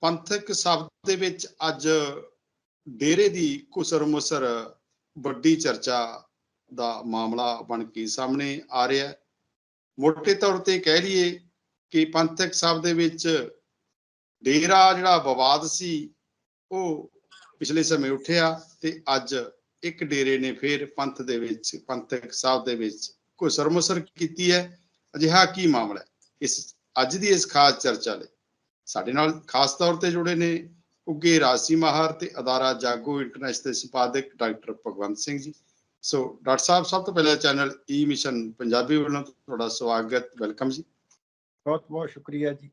ਪੰਥਕ ਸ਼ਬਦ ਦੇ ਵਿੱਚ ਅੱਜ ਡੇਰੇ ਦੀ ਕੁਸਰ ਮੁਸਰ ਵੱਡੀ ਚਰਚਾ ਦਾ ਮਾਮਲਾ ਬਣ ਕੇ ਸਾਹਮਣੇ ਆ ਰਿਹਾ ਹੈ। ਮੋٹے ਤੌਰ ਤੇ ਕਹਿ ਲਈਏ ਕਿ ਪੰਥਕ ਸ਼ਬਦ ਦੇ ਵਿੱਚ ਡੇਰਾ ਜਿਹੜਾ ਵਿਵਾਦ ਸੀ, ਉਹ ਪਿਛਲੇ ਸਮੇਂ ਉੱਠਿਆ ਤੇ ਅੱਜ ਇੱਕ ਡੇਰੇ ਨੇ ਫਿਰ ਪੰਥ ਦੇ ਵਿੱਚ, ਪੰਥਕ ਸਾਹਿਬ ਦੇ ਵਿੱਚ ਕੋਈ ਸਰਮਸਰ ਕੀਤੀ ਹੈ। ਅਜਿਹਾ ਕੀ ਮਾਮਲਾ ਹੈ? ਇਸ, ਅੱਜ ਦੀ ਇਸ ਖਾਸ ਚਰਚਾ ਲਈ। ਸਾਡੇ ਨਾਲ ਖਾਸ ਤੌਰ ਤੇ ਜੁੜੇ ਨੇ ਉੱਗੇ ਰਾਜਸੀ ਮਾਹਰ ਤੇ ਅਦਾਰਾ ਜਾਗੋ ਇੰਟਰਨੈਸ਼ਨਲ ਦੇ ਸੰਪਾਦਕ doctor Bhagwant Singh ji. So doctor ਸਾਹਿਬ ਸਭ ਤੋਂ ਪਹਿਲਾਂ ਚੈਨਲ ਈ ਮਿਸ਼ਨ ਪੰਜਾਬੀ ਵੱਲੋਂ ਤੁਹਾਡਾ ਸਵਾਗਤ ਵੈਲਕਮ ਜੀ। ਬਹੁਤ ਬਹੁਤ ਸ਼ੁਕਰੀਆ ਜੀ।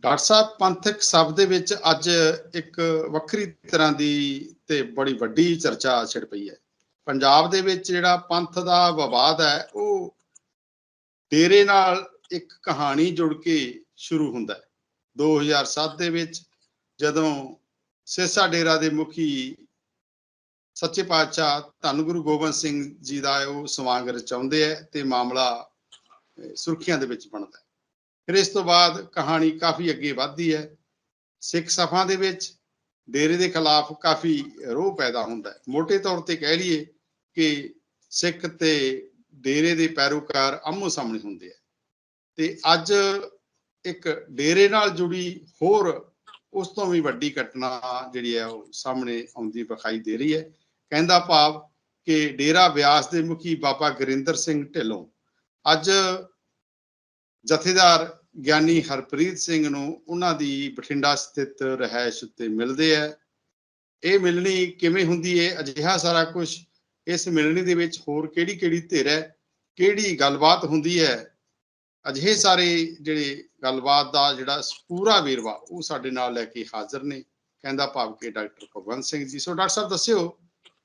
ਡਾਕਟਰ ਸਾਹਿਬ ਪੰਥਕ ਸ਼ਬਦ ਦੇ ਵਿੱਚ ਅੱਜ ਇੱਕ ਵੱਖਰੀ ਤਰ੍ਹਾਂ ਦੀ ਤੇ ਬੜੀ ਵੱਡੀ ਚਰਚਾ ਛਿੜ ਪਈ ਹੈ। ਪੰਜਾਬ ਦੇ ਵਿੱਚ ਜਿਹੜਾ ਪੰਥ ਦਾ ਵਿਵਾਦ ਹੈ ਉਹ ਡੇਰੇ ਨਾਲ ਇੱਕ ਕਹਾਣੀ ਜੁੜ ਕੇ ਸ਼ੁਰੂ ਹੁੰਦਾ ਹੈ। 2007 ਦੇ ਵਿੱਚ ਜਦੋਂ ਸੇਸਾ ਡੇਰਾ ਦੇ ਮੁਖੀ ਸੱਚੇ ਪਾਤਸ਼ਾਹ ਧੰਨ ਗੁਰੂ ਗੋਬਿੰਦ ਸਿੰਘ ਜੀ ਦਾ ਉਹ ਸਵਾਂਗ ਰਚਾਉਂਦੇ ਹੈ ਤੇ ਮਾਮਲਾ ਅਹ, ਸੁਰਖੀਆਂ ਦੇ ਵਿੱਚ ਬਣਦਾ ਹੈ। ਫਿਰ ਇਸ ਤੋਂ ਬਾਅਦ ਕਹਾਣੀ ਕਾਫੀ ਅੱਗੇ ਵੱਧਦੀ ਹੈ। ਸਿੱਖ ਸਫਾਂ ਦੇ ਵਿੱਚ ਡੇਰੇ ਦੇ ਖਿਲਾਫ ਕਾਫੀ ਰੋਹ ਪੈਦਾ ਹੁੰਦਾ ਹੈ। ਮੋٹے ਤੌਰ ਤੇ ਕਹਿ ਲਈਏ ਕਿ ਸਿੱਖ ਤੇ ਡੇਰੇ ਦੇ ਪੈਰੋਕਾਰ ਆਮੋ ਸਾਹਮਣੇ ਹੁੰਦੇ ਆ ਤੇ ਅੱਜ ਇੱਕ ਡੇਰੇ ਨਾਲ ਜੁੜੀ ਹੋਰ ਉਸ ਤੋਂ ਵੀ ਵੱਡੀ ਘਟਨਾ ਜਿਹੜੀ ਹੈ ਉਹ ਸਾਹਮਣੇ ਆਉਂਦੀ ਵਿਖਾਈ ਦੇ ਰਹੀ ਹੈ। ਕਹਿੰਦਾ ਭਾਵ ਕਿ ਡੇਰਾ ਵਿਆਸ ਦੇ ਮੁਖੀ ਬਾਬਾ ਗਰਿੰਦਰ ਸਿੰਘ ਢਿੱਲੋਂ ਅੱਜ ਜਥੇਦਾਰ ਗਿਆਨੀ ਹਰਪ੍ਰੀਤ ਸਿੰਘ ਨੂੰ ਉਹਨਾਂ ਦੀ ਬਠਿੰਡਾ ਸਥਿਤ ਰਹਿائش ਉੱਤੇ ਮਿਲਦੇ ਹੈ। ਇਹ ਮਿਲਣੀ ਕਿਵੇਂ ਹੁੰਦੀ ਹੈ? ਅਜਿਹਾ ਸਾਰਾ ਕੁਝ ਇਸ ਮਿਲਣੀ ਦੇ ਵਿੱਚ ਹੋਰ ਕਿਹੜੀ ਕਿਹੜੀ ਧਿਰ ਹੈ? ਕਿਹੜੀ ਗੱਲਬਾਤ ਹੁੰਦੀ ਹੈ? ਅਜਿਹੇ ਸਾਰੇ ਜਿਹੜੇ ਗੱਲਬਾਤ ਦਾ ਜਿਹੜਾ ਪੂਰਾ ਵੇਰਵਾ ਉਹ ਸਾਡੇ ਨਾਲ ਲੈ ਕੇ ਹਾਜ਼ਰ ਨੇ, ਕਹਿੰਦਾ ਭਾਵ ਕਿ doctor Bhagwant Singh ji. So doctor ਸਾਹਿਬ, ਦੱਸਿਓ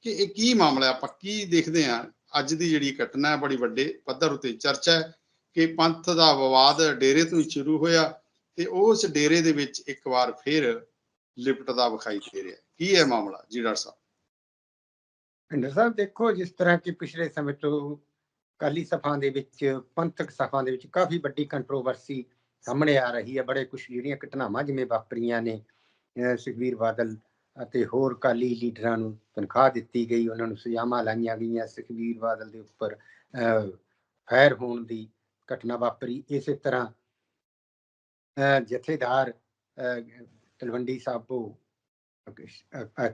ਕਿ ਇਹ ਕੀ ਮਾਮਲਾ ਆਪਾਂ ਕੀ ਦੇਖਦੇ ਹਾਂ? ਅੱਜ ਦੀ ਜਿਹੜੀ ਘਟਨਾ ਹੈ, ਬੜੀ ਵੱਡੇ ਪੱਧਰ ਉਤੇ ਚਰਚਾ ਹੈ ਕਿ ਪੰਥ ਦਾ ਵਿਵਾਦ ਡੇਰੇ ਤੋਂ ਹੀ ਸ਼ੁਰੂ ਹੋਇਆ ਤੇ ਉਸ ਡੇਰੇ ਦੇ ਵਿੱਚ ਇੱਕ ਵਾਰ ਫਿਰ ਲਿਪਟਦਾ ਵਿਖਾਈ ਦੇ ਰਿਹਾ ਕੀ ਹੈ ਮਾਮਲਾ ਜੀ, ਡਾਕਟਰ ਸਾਹਿਬ? ਪਿੰਡਰ ਸਾਹਿਬ, ਦੇਖੋ ਜਿਸ ਤਰ੍ਹਾਂ ਕਿ ਪਿਛਲੇ ਸਮੇਂ ਤੋਂ ਕਾਲੀ ਸਭਾ ਦੇ ਵਿੱਚ ਪੰਥਕ ਸਭਾ ਦੇ ਵਿੱਚ ਕਾਫੀ ਵੱਡੀ ਕੰਟਰੋਵਰਸੀ ਸਾਹਮਣੇ ਆ ਰਹੀ ਹੈ। ਬੜੇ ਕੁਝ ਜਿਹੜੀਆਂ ਘਟਨਾਵਾਂ ਜਿਵੇਂ ਵਾਪਰੀਆਂ ਨੇ ਅਹ ਸੁਖਬੀਰ ਬਾਦਲ ਅਤੇ ਹੋਰ ਕਾਲੀ ਲੀਡਰਾਂ ਨੂੰ ਤਨਖਾਹ ਦਿੱਤੀ ਗਈ ਉਹਨਾਂ ਨੂੰ ਸਜ਼ਾਵਾਂ ਲਾਈਆਂ ਗਈਆਂ। ਸੁਖਬੀਰ ਬਾਦਲ ਦੇ ਉੱਪਰ ਅਹ, ਫਾਇਰ ਹੋਣ ਦੀ ਘਟਨਾ ਵਾਪਰੀ। ਇਸੇ ਤਰ੍ਹਾਂ ਅਹ, ਜਥੇਦਾਰ ਅਹ, ਤਲਵੰਡੀ ਸਾਬੋ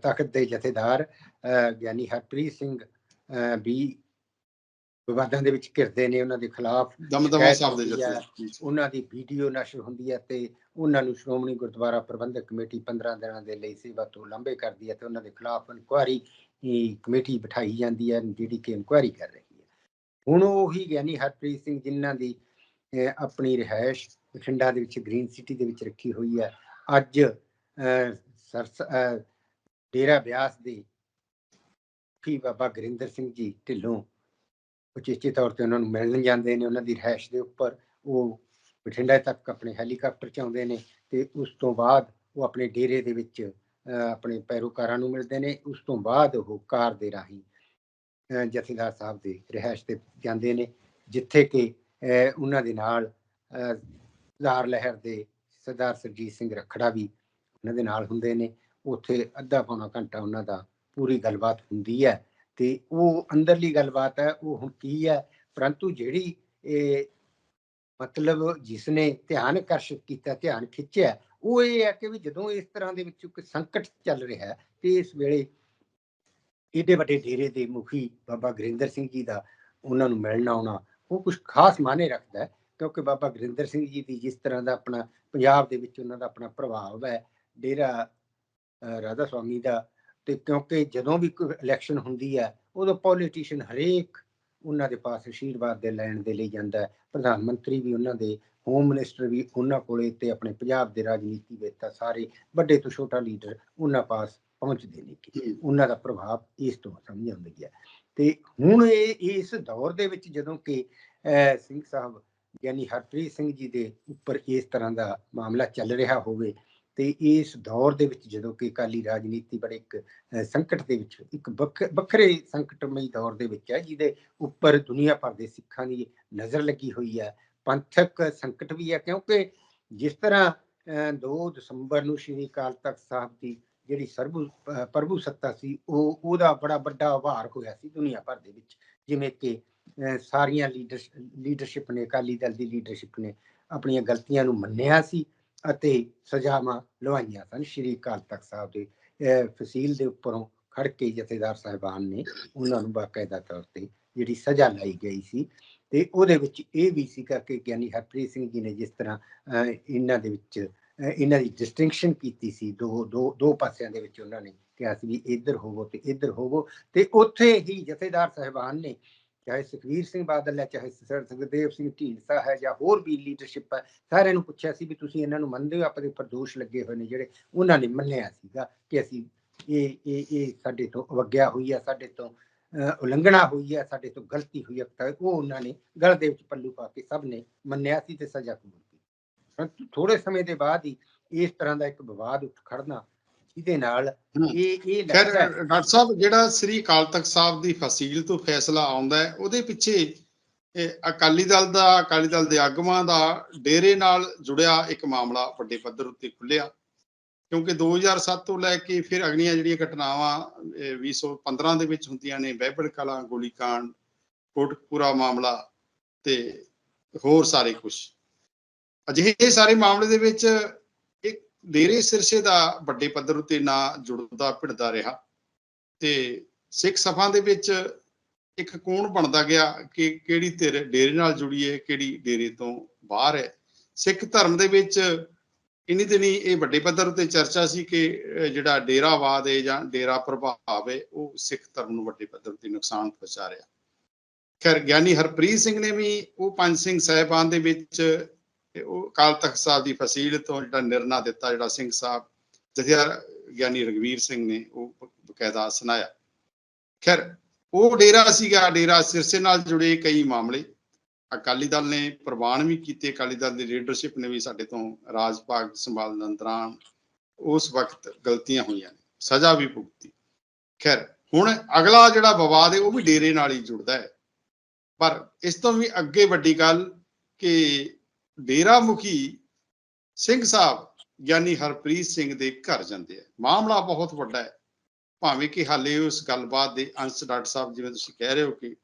ਤਖਤ ਦੇ ਜਥੇਦਾਰ ਅਹ, ਗਿਆਨੀ ਹਰਪ੍ਰੀਤ ਸਿੰਘ ਅਹ, ਵੀ ਵਿਵਾਦਾਂ ਦੇ ਘਿਰਦੇ ਘਿਰਦੇ ਨੇ ਉਹਨਾਂ ਦੇ ਖਿਲਾਫ ਦਮਦਮਾ ਸਾਹਿਬ ਦੇ। ਜਥੇ। ਉਹਨਾਂ ਦੀ ਵੀਡੀਓ ਨਸ਼ਰ ਹੁੰਦੀ ਹੈ ਤੇ ਉਹਨਾਂ ਨੂੰ ਸ਼੍ਰੋਮਣੀ ਗੁਰਦੁਆਰਾ ਪ੍ਰਬੰਧਕ ਕਮੇਟੀ 15 ਦਿਨਾਂ ਦੇ ਲਈ ਸੇਵਾ ਤੋਂ ਲਾਂਭੇ ਕਰਦੀ ਹੈ ਤੇ ਉਹਨਾਂ ਦੇ ਖਿਲਾਫ ਇਨਕੁਆਰੀ ਕਮੇਟੀ ਬਿਠਾਈ ਜਾਂਦੀ ਹੈ ਜਿਹੜੀ ਕਿ ਇਨਕੁਆਰੀ ਕਰ ਰਹੀ ਹੈ ਹੁਣ ਉਹੀ ਗਿਆਨੀ ਹਰਪ੍ਰੀਤ ਸਿੰਘ ਜਿਨ੍ਹਾਂ ਦੀ ਆਪਣੀ ਰਿਹਾਇਸ਼ ਬਠਿੰਡਾ ਦੇ ਵਿੱਚ ਗ੍ਰੀਨ ਸਿਟੀ ਦੇ ਵਿੱਚ ਰੱਖੀ ਹੋਈ ਹੈ ਅੱਜ ਡੇਰਾ ਬਿਆਸ ਦੇ ਕੀ ਬਾਬਾ ਗੁਰਿੰਦਰ ਸਿੰਘ ਜੀ ਢਿੱਲੋਂ ਉਚੇਚੇ ਤੌਰ ਤੇ ਉਹਨਾਂ ਨੂੰ ਮਿਲਣ ਜਾਂਦੇ ਨੇ, ਉਹਨਾਂ ਦੀ ਰਿਹਾਇਸ਼ ਦੇ ਉੱਪਰ ਉਹ ਬਠਿੰਡਾ ਤੱਕ ਆਪਣੇ ਹੈਲੀਕਾਪਟਰ ਚ ਆਉਂਦੇ ਨੇ ਤੇ ਉਸ ਤੋਂ ਬਾਅਦ ਉਹ ਆਪਣੇ ਡੇਰੇ ਦੇ ਵਿੱਚ ਆਪਣੇ ਪੈਰੋਕਾਰਾਂ ਨੂੰ ਮਿਲਦੇ ਨੇ, ਉਸ ਤੋਂ ਬਾਅਦ ਉਹ ਕਾਰ ਦੇ ਰਾਹੀਂ ਜਥੇਦਾਰ ਸਾਹਿਬ ਦੇ ਰਿਹਾਇਸ਼ ਤੇ ਜਾਂਦੇ ਨੇ, ਜਿੱਥੇ ਕਿ ਉਹਨਾਂ ਦੇ ਨਾਲ ਲਾਰ ਲਹਿਰ ਦੇ ਸਰਦਾਰ ਸਰਜੀਤ ਸਿੰਘ ਰਖੜਾ ਵੀ ਉਹਨਾਂ ਦੇ ਨਾਲ ਹੁੰਦੇ ਨੇ, ਉੱਥੇ ਅੱਧਾ ਪੌਣਾ ਘੰਟਾ ਉਹਨਾਂ ਦਾ ਪੂਰੀ ਗੱਲਬਾਤ ਹੁੰਦੀ ਹੈ। ਤੇ ਉਹ ਅੰਦਰਲੀ ਗੱਲਬਾਤ ਹੈ, ਉਹ ਹੁਣ ਕੀ ਹੈ? ਪਰੰਤੂ ਜਿਹੜੀ ਇਹ ਮਤਲਬ ਜਿਸ ਨੇ ਧਿਆਨ ਆਕਰਸ਼ਿਤ ਕੀਤਾ, ਧਿਆਨ ਖਿੱਚਿਆ, ਉਹ ਇਹ ਹੈ ਕਿ ਵੀ ਜਦੋਂ ਇਸ ਤਰ੍ਹਾਂ ਦੇ ਵਿੱਚ ਕੋਈ ਸੰਕਟ ਚੱਲ ਰਿਹਾ ਹੈ, ਤੇ ਇਸ ਵੇਲੇ ਏਡੇ ਵੱਡੇ ਡੇਰੇ ਦੇ ਮੁਖੀ ਬਾਬਾ ਗੁਰਿੰਦਰ ਸਿੰਘ ਜੀ ਦਾ ਉਹਨਾਂ ਨੂੰ ਮਿਲਣਾ ਆਉਣਾ, ਉਹ ਕੁਝ ਖਾਸ ਮਾਨੇ ਰੱਖਦਾ ਹੈ, ਕਿਉਂਕਿ ਬਾਬਾ ਗੁਰਿੰਦਰ ਸਿੰਘ ਜੀ ਦੀ ਜਿਸ ਤਰ੍ਹਾਂ ਦਾ ਆਪਣਾ ਪੰਜਾਬ ਦੇ ਵਿੱਚ ਉਹਨਾਂ ਦਾ ਆਪਣਾ ਪ੍ਰਭਾਵ ਹੈ, ਡੇਰਾ ਰਾਧਾ ਸਵਾਮੀ ਦਾ ਤੇ ਕਿਉਂਕਿ ਜਦੋਂ ਵੀ ਕੋਈ ਇਲੈਕਸ਼ਨ ਹੁੰਦੀ ਹੈ ਉਦੋਂ ਪੋਲੀਟੀਸ਼ੀਅਨ ਹਰੇਕ ਉਹਨਾਂ ਦੇ ਪਾਸ ਅਸ਼ੀਰਵਾਦ ਦੇ ਲੈਣ ਦੇ ਲਈ ਜਾਂਦਾ ਹੈ ਪ੍ਰਧਾਨ ਮੰਤਰੀ ਵੀ ਉਹਨਾਂ ਦੇ ਹੋਮ ਮਿਨਿਸਟਰ ਵੀ ਉਹਨਾਂ ਕੋਲੇ ਤੇ ਆਪਣੇ ਪੰਜਾਬ ਦੇ ਰਾਜਨੀਤੀਵੇਤਾ ਸਾਰੇ ਵੱਡੇ ਤੋਂ ਛੋਟਾ ਲੀਡਰ ਉਹਨਾਂ ਪਾਸ ਪਹੁੰਚਦੇ ਨੇ ਕਿ। ਉਹਨਾਂ ਦਾ ਪ੍ਰਭਾਵ ਇਸ ਤੋਂ ਸਮਝ ਆਉਂਦੀ ਹੈ ਤੇ ਹੁਣ ਇਹ ਇਸ ਦੌਰ ਦੇ ਵਿੱਚ ਜਦੋਂ ਕਿ ਸਿੰਘ ਸਾਹਿਬ ਯਾਨੀ ਹਰਪ੍ਰੀਤ ਸਿੰਘ ਜੀ ਦੇ ਉੱਪਰ ਇਸ ਤਰ੍ਹਾਂ ਦਾ ਮਾਮਲਾ ਚੱਲ ਰਿਹਾ ਹੋਵੇ ਤੇ ਇਸ ਦੌਰ ਦੇ ਵਿੱਚ ਜਦੋਂ ਕਿ ਅਕਾਲੀ ਰਾਜਨੀਤੀ ਬੜੇ ਇੱਕ ਸੰਕਟ ਦੇ ਵਿੱਚ ਇੱਕ ਵੱਖ- ਵੱਖਰੇ ਸੰਕਟਮਈ ਦੌਰ ਦੇ ਵਿੱਚ ਹੈ ਜਿਹਦੇ ਉੱਪਰ ਦੁਨੀਆ ਭਰ ਦੇ ਸਿੱਖਾਂ ਦੀ ਨਜ਼ਰ ਲੱਗੀ ਹੋਈ ਹੈ। ਪੰਥਕ ਸੰਕਟ ਵੀ ਹੈ ਕਿਉਂਕਿ ਜਿਸ ਤਰ੍ਹਾਂ ਅਹ, 2 ਦਸੰਬਰ ਨੂੰ ਸ਼੍ਰੀ ਅਕਾਲ ਤਖਤ ਸਾਹਿਬ ਦੀ ਜਿਹੜੀ ਸਰਬੂ ਪ੍ਰਭੂ ਸੱਤਾ ਸੀ ਉਹ ਉਹਦਾ ਬੜਾ ਵੱਡਾ ਉਭਾਰ ਹੋਇਆ ਸੀ ਦੁਨੀਆ ਭਰ ਦੇ ਵਿੱਚ। ਜਿਵੇਂ ਕਿ ਸਾਰੀਆਂ ਲੀਡਰ ਲੀਡਰਸ਼ਿਪ ਨੇ ਅਕਾਲੀ ਦਲ ਦੀ ਲੀਡਰਸ਼ਿਪ ਨੇ ਆਪਣੀਆਂ ਗਲਤੀਆਂ ਨੂੰ ਮੰਨਿਆ ਸੀ। ਅਤੇ ਸਜ਼ਾਵਾਂ ਲਵਾਈਆਂ ਸਨ। ਸ਼੍ਰੀ ਅਕਾਲ ਤਖਤ ਸਾਹਿਬ ਦੇ ਫਸੀਲ ਦੇ ਉੱਪਰੋਂ ਖੜ ਕੇ ਜਥੇਦਾਰ ਸਾਹਿਬਾਨ ਨੇ ਉਹਨਾਂ ਨੂੰ ਬਾਕਾਇਦਾ ਤੌਰ ਤੇ ਜਿਹੜੀ ਸਜ਼ਾ ਲਾਈ ਗਈ ਸੀ ਤੇ ਉਹਦੇ ਵਿੱਚ ਇਹ ਵੀ ਸੀਗਾ ਕਿ ਗਿਆਨੀ ਹਰਪ੍ਰੀਤ ਸਿੰਘ ਜੀ ਨੇ ਜਿਸ ਤਰ੍ਹਾਂ ਇਹਨਾਂ ਦੇ ਵਿੱਚ ਇਹਨਾਂ ਦੀ ਡਿਸਟਿੰਕਸ਼ਨ ਕੀਤੀ ਸੀ, ਦੋ ਦੋ ਦੋ ਪਾਸਿਆਂ ਦੇ ਵਿੱਚ ਉਹਨਾਂ ਨੇ ਕਿਹਾ ਸੀ ਵੀ ਇੱਧਰ ਹੋਵੋ ਤੇ ਇੱਧਰ ਹੋਵੋ ਤੇ ਉੱਥੇ ਹੀ ਜਥੇਦਾਰ ਸਾਹਿਬਾਨ ਨੇ ਚਾਹੇ ਸੁਖਵੀਰ ਸਿੰਘ ਬਾਦਲ ਹੈ ਚਾਹੇ ਸਰ ਸੁਖਦੇਵ ਸਿੰਘ ਢੀਂਡਸਾ ਹੈ ਜਾਂ ਹੋਰ ਵੀ ਲੀਡਰਸ਼ਿਪ ਹੈ ਸਾਰਿਆਂ ਨੂੰ ਪੁੱਛਿਆ ਸੀ ਵੀ ਤੁਸੀਂ ਇਹਨਾਂ ਨੂੰ ਮੰਨਦੇ ਹੋ ਆਪਣੇ ਉੱਪਰ ਦੋਸ਼ ਲੱਗੇ ਹੋਏ ਨੇ ਜਿਹੜੇ ਉਹਨਾਂ ਨੇ ਮੰਨਿਆ ਸੀਗਾ ਕਿ ਅਸੀਂ ਇਹ ਇਹ ਇਹ ਸਾਡੇ ਤੋਂ ਅਵਗਿਆ ਹੋਈ ਹੈ ਸਾਡੇ ਤੋਂ ਅਹ, ਉਲੰਘਣਾ ਹੋਈ ਹੈ ਸਾਡੇ ਤੋਂ ਗਲਤੀ ਹੋਈ ਹੈ ਉਹ ਉਹਨਾਂ ਨੇ ਗਲ ਦੇ ਵਿੱਚ ਪੱਲੂ ਪਾ ਕੇ ਸਭ ਨੇ ਮੰਨਿਆ ਸੀ ਤੇ ਸਜ਼ਾ ਕਬੂਲ ਕੀਤੀ। ਥੋੜੇ ਸਮੇਂ ਦੇ ਬਾਅਦ ਹੀ ਇਸ ਤਰ੍ਹਾਂ ਦਾ ਇੱਕ ਵਿਵਾਦ ਉੱਠ ਖੜਨਾ ਜਿਹਦੇ ਨਾਲ। ਇਹ ਇਹ ਲੱਗਦਾ ਡਾਕਟਰ ਸਾਹਿਬ ਜਿਹੜਾ ਸ੍ਰੀ ਅਕਾਲ ਤਖਤ ਸਾਹਿਬ ਦੀ ਫਸੀਲ ਤੋਂ ਫੈਸਲਾ ਆਉਂਦਾ ਹੈ ਉਹਦੇ ਪਿੱਛੇ ਅਕਾਲੀ ਦਲ ਦਾ ਅਕਾਲੀ ਦਲ ਦੇ ਆਗੂਆਂ ਦਾ ਡੇਰੇ ਨਾਲ ਜੁੜਿਆ ਇੱਕ ਮਾਮਲਾ ਵੱਡੇ ਪੱਧਰ ਉੱਤੇ ਖੁੱਲਿਆ ਕਿਉਂਕਿ 2007 ਤੋਂ ਲੈ ਕੇ ਫਿਰ ਅਗਲੀਆਂ ਜਿਹੜੀਆਂ ਘਟਨਾਵਾਂ ਇਹ 2015 ਦੇ ਵਿੱਚ ਹੁੰਦੀਆਂ ਨੇ ਬਹਿਬੜ ਕਲਾਂ ਗੋਲੀकांड ਕੋਟਕਪੂਰਾ ਮਾਮਲਾ ਤੇ ਹੋਰ ਸਾਰੇ ਕੁਝ ਅਜਿਹੇ ਸਾਰੇ ਮਾਮਲੇ ਦੇ ਵਿੱਚ ਇੱਕ ਡੇਰੇ ਸਿਰਸੇ ਦਾ ਵੱਡੇ ਪੱਧਰ ਉੱਤੇ ਨਾ ਜੁੜਦਾ ਭਿੜਦਾ ਰਿਹਾ ਤੇ ਸਿੱਖ ਸਭਾ ਦੇ ਵਿੱਚ ਇੱਕ ਕੋਣ ਬਣਦਾ ਗਿਆ ਕਿ ਕਿਹੜੀ ਧਿਰ ਡੇਰੇ ਨਾਲ ਜੁੜੀ ਹੈ ਕਿਹੜੀ ਡੇਰੇ ਤੋਂ ਬਾਹਰ ਹੈ। ਸਿੱਖ ਧਰਮ ਦੇ ਵਿੱਚ ਇਨੀ ਦਿਨੀ ਇਹ ਵੱਡੇ ਪੱਧਰ ਉੱਤੇ ਚਰਚਾ ਸੀ ਕਿ ਜਿਹੜਾ ਡੇਰਾਵਾਦ ਹੈ ਜਾਂ ਡੇਰਾ ਪ੍ਰਭਾਵ ਹੈ, ਉਹ ਸਿੱਖ ਧਰਮ ਨੂੰ ਵੱਡੇ ਪੱਧਰ ਉੱਤੇ ਨੁਕਸਾਨ ਪਹੁੰਚਾ ਰਿਹਾ। ਖੈਰ, ਗਿਆਨੀ ਹਰਪ੍ਰੀਤ ਸਿੰਘ ਨੇ ਵੀ, ਉਹ ਪੰਜ ਸਿੰਘ ਸਾਹਿਬਾਨ ਦੇ ਵਿੱਚ ਤੇ ਉਹ ਅਕਾਲ ਤਖਤ ਸਾਹਿਬ ਦੀ ਫਸੀਲ ਤੋਂ ਜਿਹੜਾ ਨਿਰਣਾ ਦਿੱਤਾ ਜਿਹੜਾ ਸਿੰਘ ਸਾਹਿਬ ਜਥੇਦਾਰ ਗਿਆਨੀ ਰਗਵੀਰ ਸਿੰਘ ਨੇ ਉਹ ਬਕਾਇਦਾ ਸੁਣਾਇਆ। ਖੈਰ, ਉਹ ਡੇਰਾ ਸੀਗਾ, ਡੇਰਾ ਸਿਰਸੇ ਨਾਲ ਜੁੜੇ ਕਈ ਮਾਮਲੇ। ਅਕਾਲੀ ਦਲ ਨੇ ਪ੍ਰਵਾਨ ਵੀ ਕੀਤੇ, ਅਕਾਲੀ ਦਲ ਦੀ ਲੀਡਰਸ਼ਿਪ ਨੇ ਵੀ ਸਾਡੇ ਤੋਂ ਰਾਜ ਭਾਗ ਸੰਭਾਲਣ ਦੌਰਾਨ ਉਸ ਵਕਤ ਗਲਤੀਆਂ ਹੋਈਆਂ ਨੇ, ਸਜ਼ਾ ਵੀ ਭੁਗਤੀ। ਖੈਰ, ਹੁਣ ਅਗਲਾ ਜਿਹੜਾ ਵਿਵਾਦ ਹੈ, ਉਹ ਵੀ ਡੇਰੇ ਨਾਲ ਹੀ ਜੁੜਦਾ ਹੈ। ਪਰ ਇਸ ਤੋਂ ਵੀ ਅੱਗੇ ਵੱਡੀ ਗੱਲ ਕਿ ਡੇਰਾ ਮੁਖੀ ਸਿੰਘ ਸਾਹਿਬ ਗਿਆਨੀ ਹਰਪ੍ਰੀਤ ਸਿੰਘ ਦੇ ਘਰ ਜਾਂਦੇ ਆ। ਮਾਮਲਾ ਬਹੁਤ ਵੱਡਾ ਹੈ। ਭਾਵੇਂ ਕਿ ਹਾਲੇ ਉਸ ਗੱਲਬਾਤ ਦੇ ਅੰਸ਼ ਡਾਕਟਰ ਸਾਹਿਬ ਜਿਵੇਂ ਤੁਸੀਂ ਕਹਿ ਰਹੇ ਹੋ ਕਿ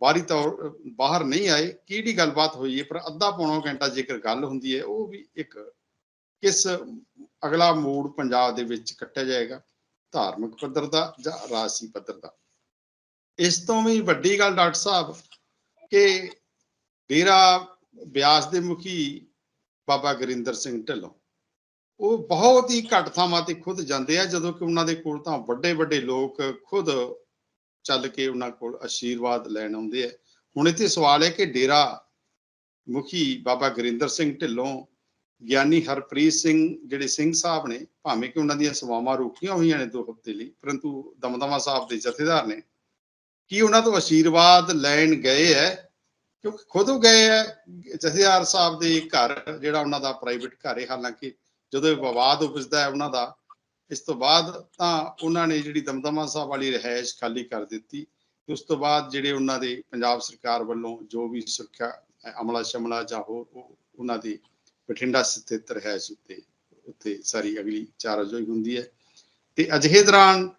ਬਾਹਰੀ ਤੌਰ ਬਾਹਰ ਨਹੀਂ ਆਏ, ਕਿਹੜੀ ਗੱਲਬਾਤ ਹੋਈ ਹੈ, ਪਰ ਅੱਧਾ ਪੌਣਾ ਘੰਟਾ ਜੇਕਰ ਗੱਲ ਹੁੰਦੀ ਹੈ, ਉਹ ਵੀ ਇੱਕ ਕਿਸ ਅਗਲਾ ਮੂਡ ਪੰਜਾਬ ਦੇ ਵਿੱਚ ਕੱਟਿਆ ਜਾਏਗਾ, ਧਾਰਮਿਕ ਪੱਧਰ ਦਾ ਜਾਂ ਰਾਜਸੀ ਪੱਧਰ ਦਾ। ਇਸ ਤੋਂ ਵੀ ਵੱਡੀ ਗੱਲ ਡਾਕਟਰ ਸਾਹਿਬ ਕਿ ਡੇਰਾ ਬਿਆਸ ਦੇ ਮੁਖੀ ਬਾਬਾ ਗੁਰਿੰਦਰ ਸਿੰਘ ਢਿੱਲੋਂ। ਉਹ ਬਹੁਤ ਹੀ ਘੱਟ ਥਾਵਾਂ ਤੇ ਖੁਦ ਜਾਂਦੇ ਆ, ਜਦੋਂ ਕਿ ਉਹਨਾਂ ਦੇ ਕੋਲ ਤਾਂ ਵੱਡੇ ਵੱਡੇ ਲੋਕ ਖੁਦ ਚੱਲ ਕੇ ਉਹਨਾਂ ਕੋਲ ਆਸ਼ੀਰਵਾਦ ਲੈਣ ਆਉਂਦੇ ਆ। ਹੁਣ ਇੱਥੇ ਸਵਾਲ ਹੈ ਕਿ ਡੇਰਾ ਮੁਖੀ ਬਾਬਾ ਗੁਰਿੰਦਰ ਸਿੰਘ ਢਿੱਲੋਂ, ਗਿਆਨੀ ਹਰਪ੍ਰੀਤ ਸਿੰਘ, ਜਿਹੜੇ ਸਿੰਘ ਸਾਹਿਬ ਨੇ, ਭਾਵੇਂ ਕਿ ਉਹਨਾਂ ਦੀਆਂ ਸੇਵਾਵਾਂ ਰੋਕੀਆਂ ਹੋਈਆਂ ਨੇ ਦੋ ਹਫ਼ਤੇ ਲਈ, ਪਰੰਤੂ ਦਮਦਮਾ ਸਾਹਿਬ ਦੇ ਜਥੇਦਾਰ ਨੇ, ਕੀ ਉਹਨਾਂ ਤੋਂ ਆਸ਼ੀਰਵਾਦ ਲੈਣ ਗਏ ਹੈ? ਕਿਉਂਕਿ ਖੁਦ ਉਹ ਗਏ ਹੈ ਜਥੇਦਾਰ ਸਾਹਿਬ ਦੇ ਘਰ, ਜਿਹੜਾ ਉਹਨਾਂ ਦਾ ਪ੍ਰਾਈਵੇਟ ਘਰ ਹੈ, ਹਾਲਾਂਕਿ ਜਦੋਂ ਵਿਵਾਦ ਉਪਜਦਾ ਹੈ ਉਹਨਾਂ ਦਾ, ਇਸ ਤੋਂ ਬਾਅਦ ਤਾਂ ਉਹਨਾਂ ਨੇ ਜਿਹੜੀ ਦਮਦਮਾ ਸਾਹਿਬ ਵਾਲੀ ਰਿਹਾਇਸ਼ ਖਾਲੀ ਕਰ ਦਿੱਤੀ ਉਸ ਤੋਂ ਬਾਅਦ ਜਿਹੜੇ ਉਹਨਾਂ ਦੇ ਪੰਜਾਬ ਸਰਕਾਰ ਵੱਲੋਂ ਜੋ ਵੀ ਸੁਰੱਖਿਆ ਅਮਲਾ ਸ਼ਮਲਾ ਜਾਂ ਹੋਰ ਉਹਨਾਂ ਦੀ ਬਠਿੰਡਾ ਸਥਿਤ ਰਿਹਾਇਸ਼ ਉੱਤੇ ਉੱਤੇ ਸਾਰੀ ਅਗਲੀ ਚਾਰਜੋਈ ਹੁੰਦੀ ਹੈ। ਤੇ ਅਜਿਹੇ ਦੌਰਾਨ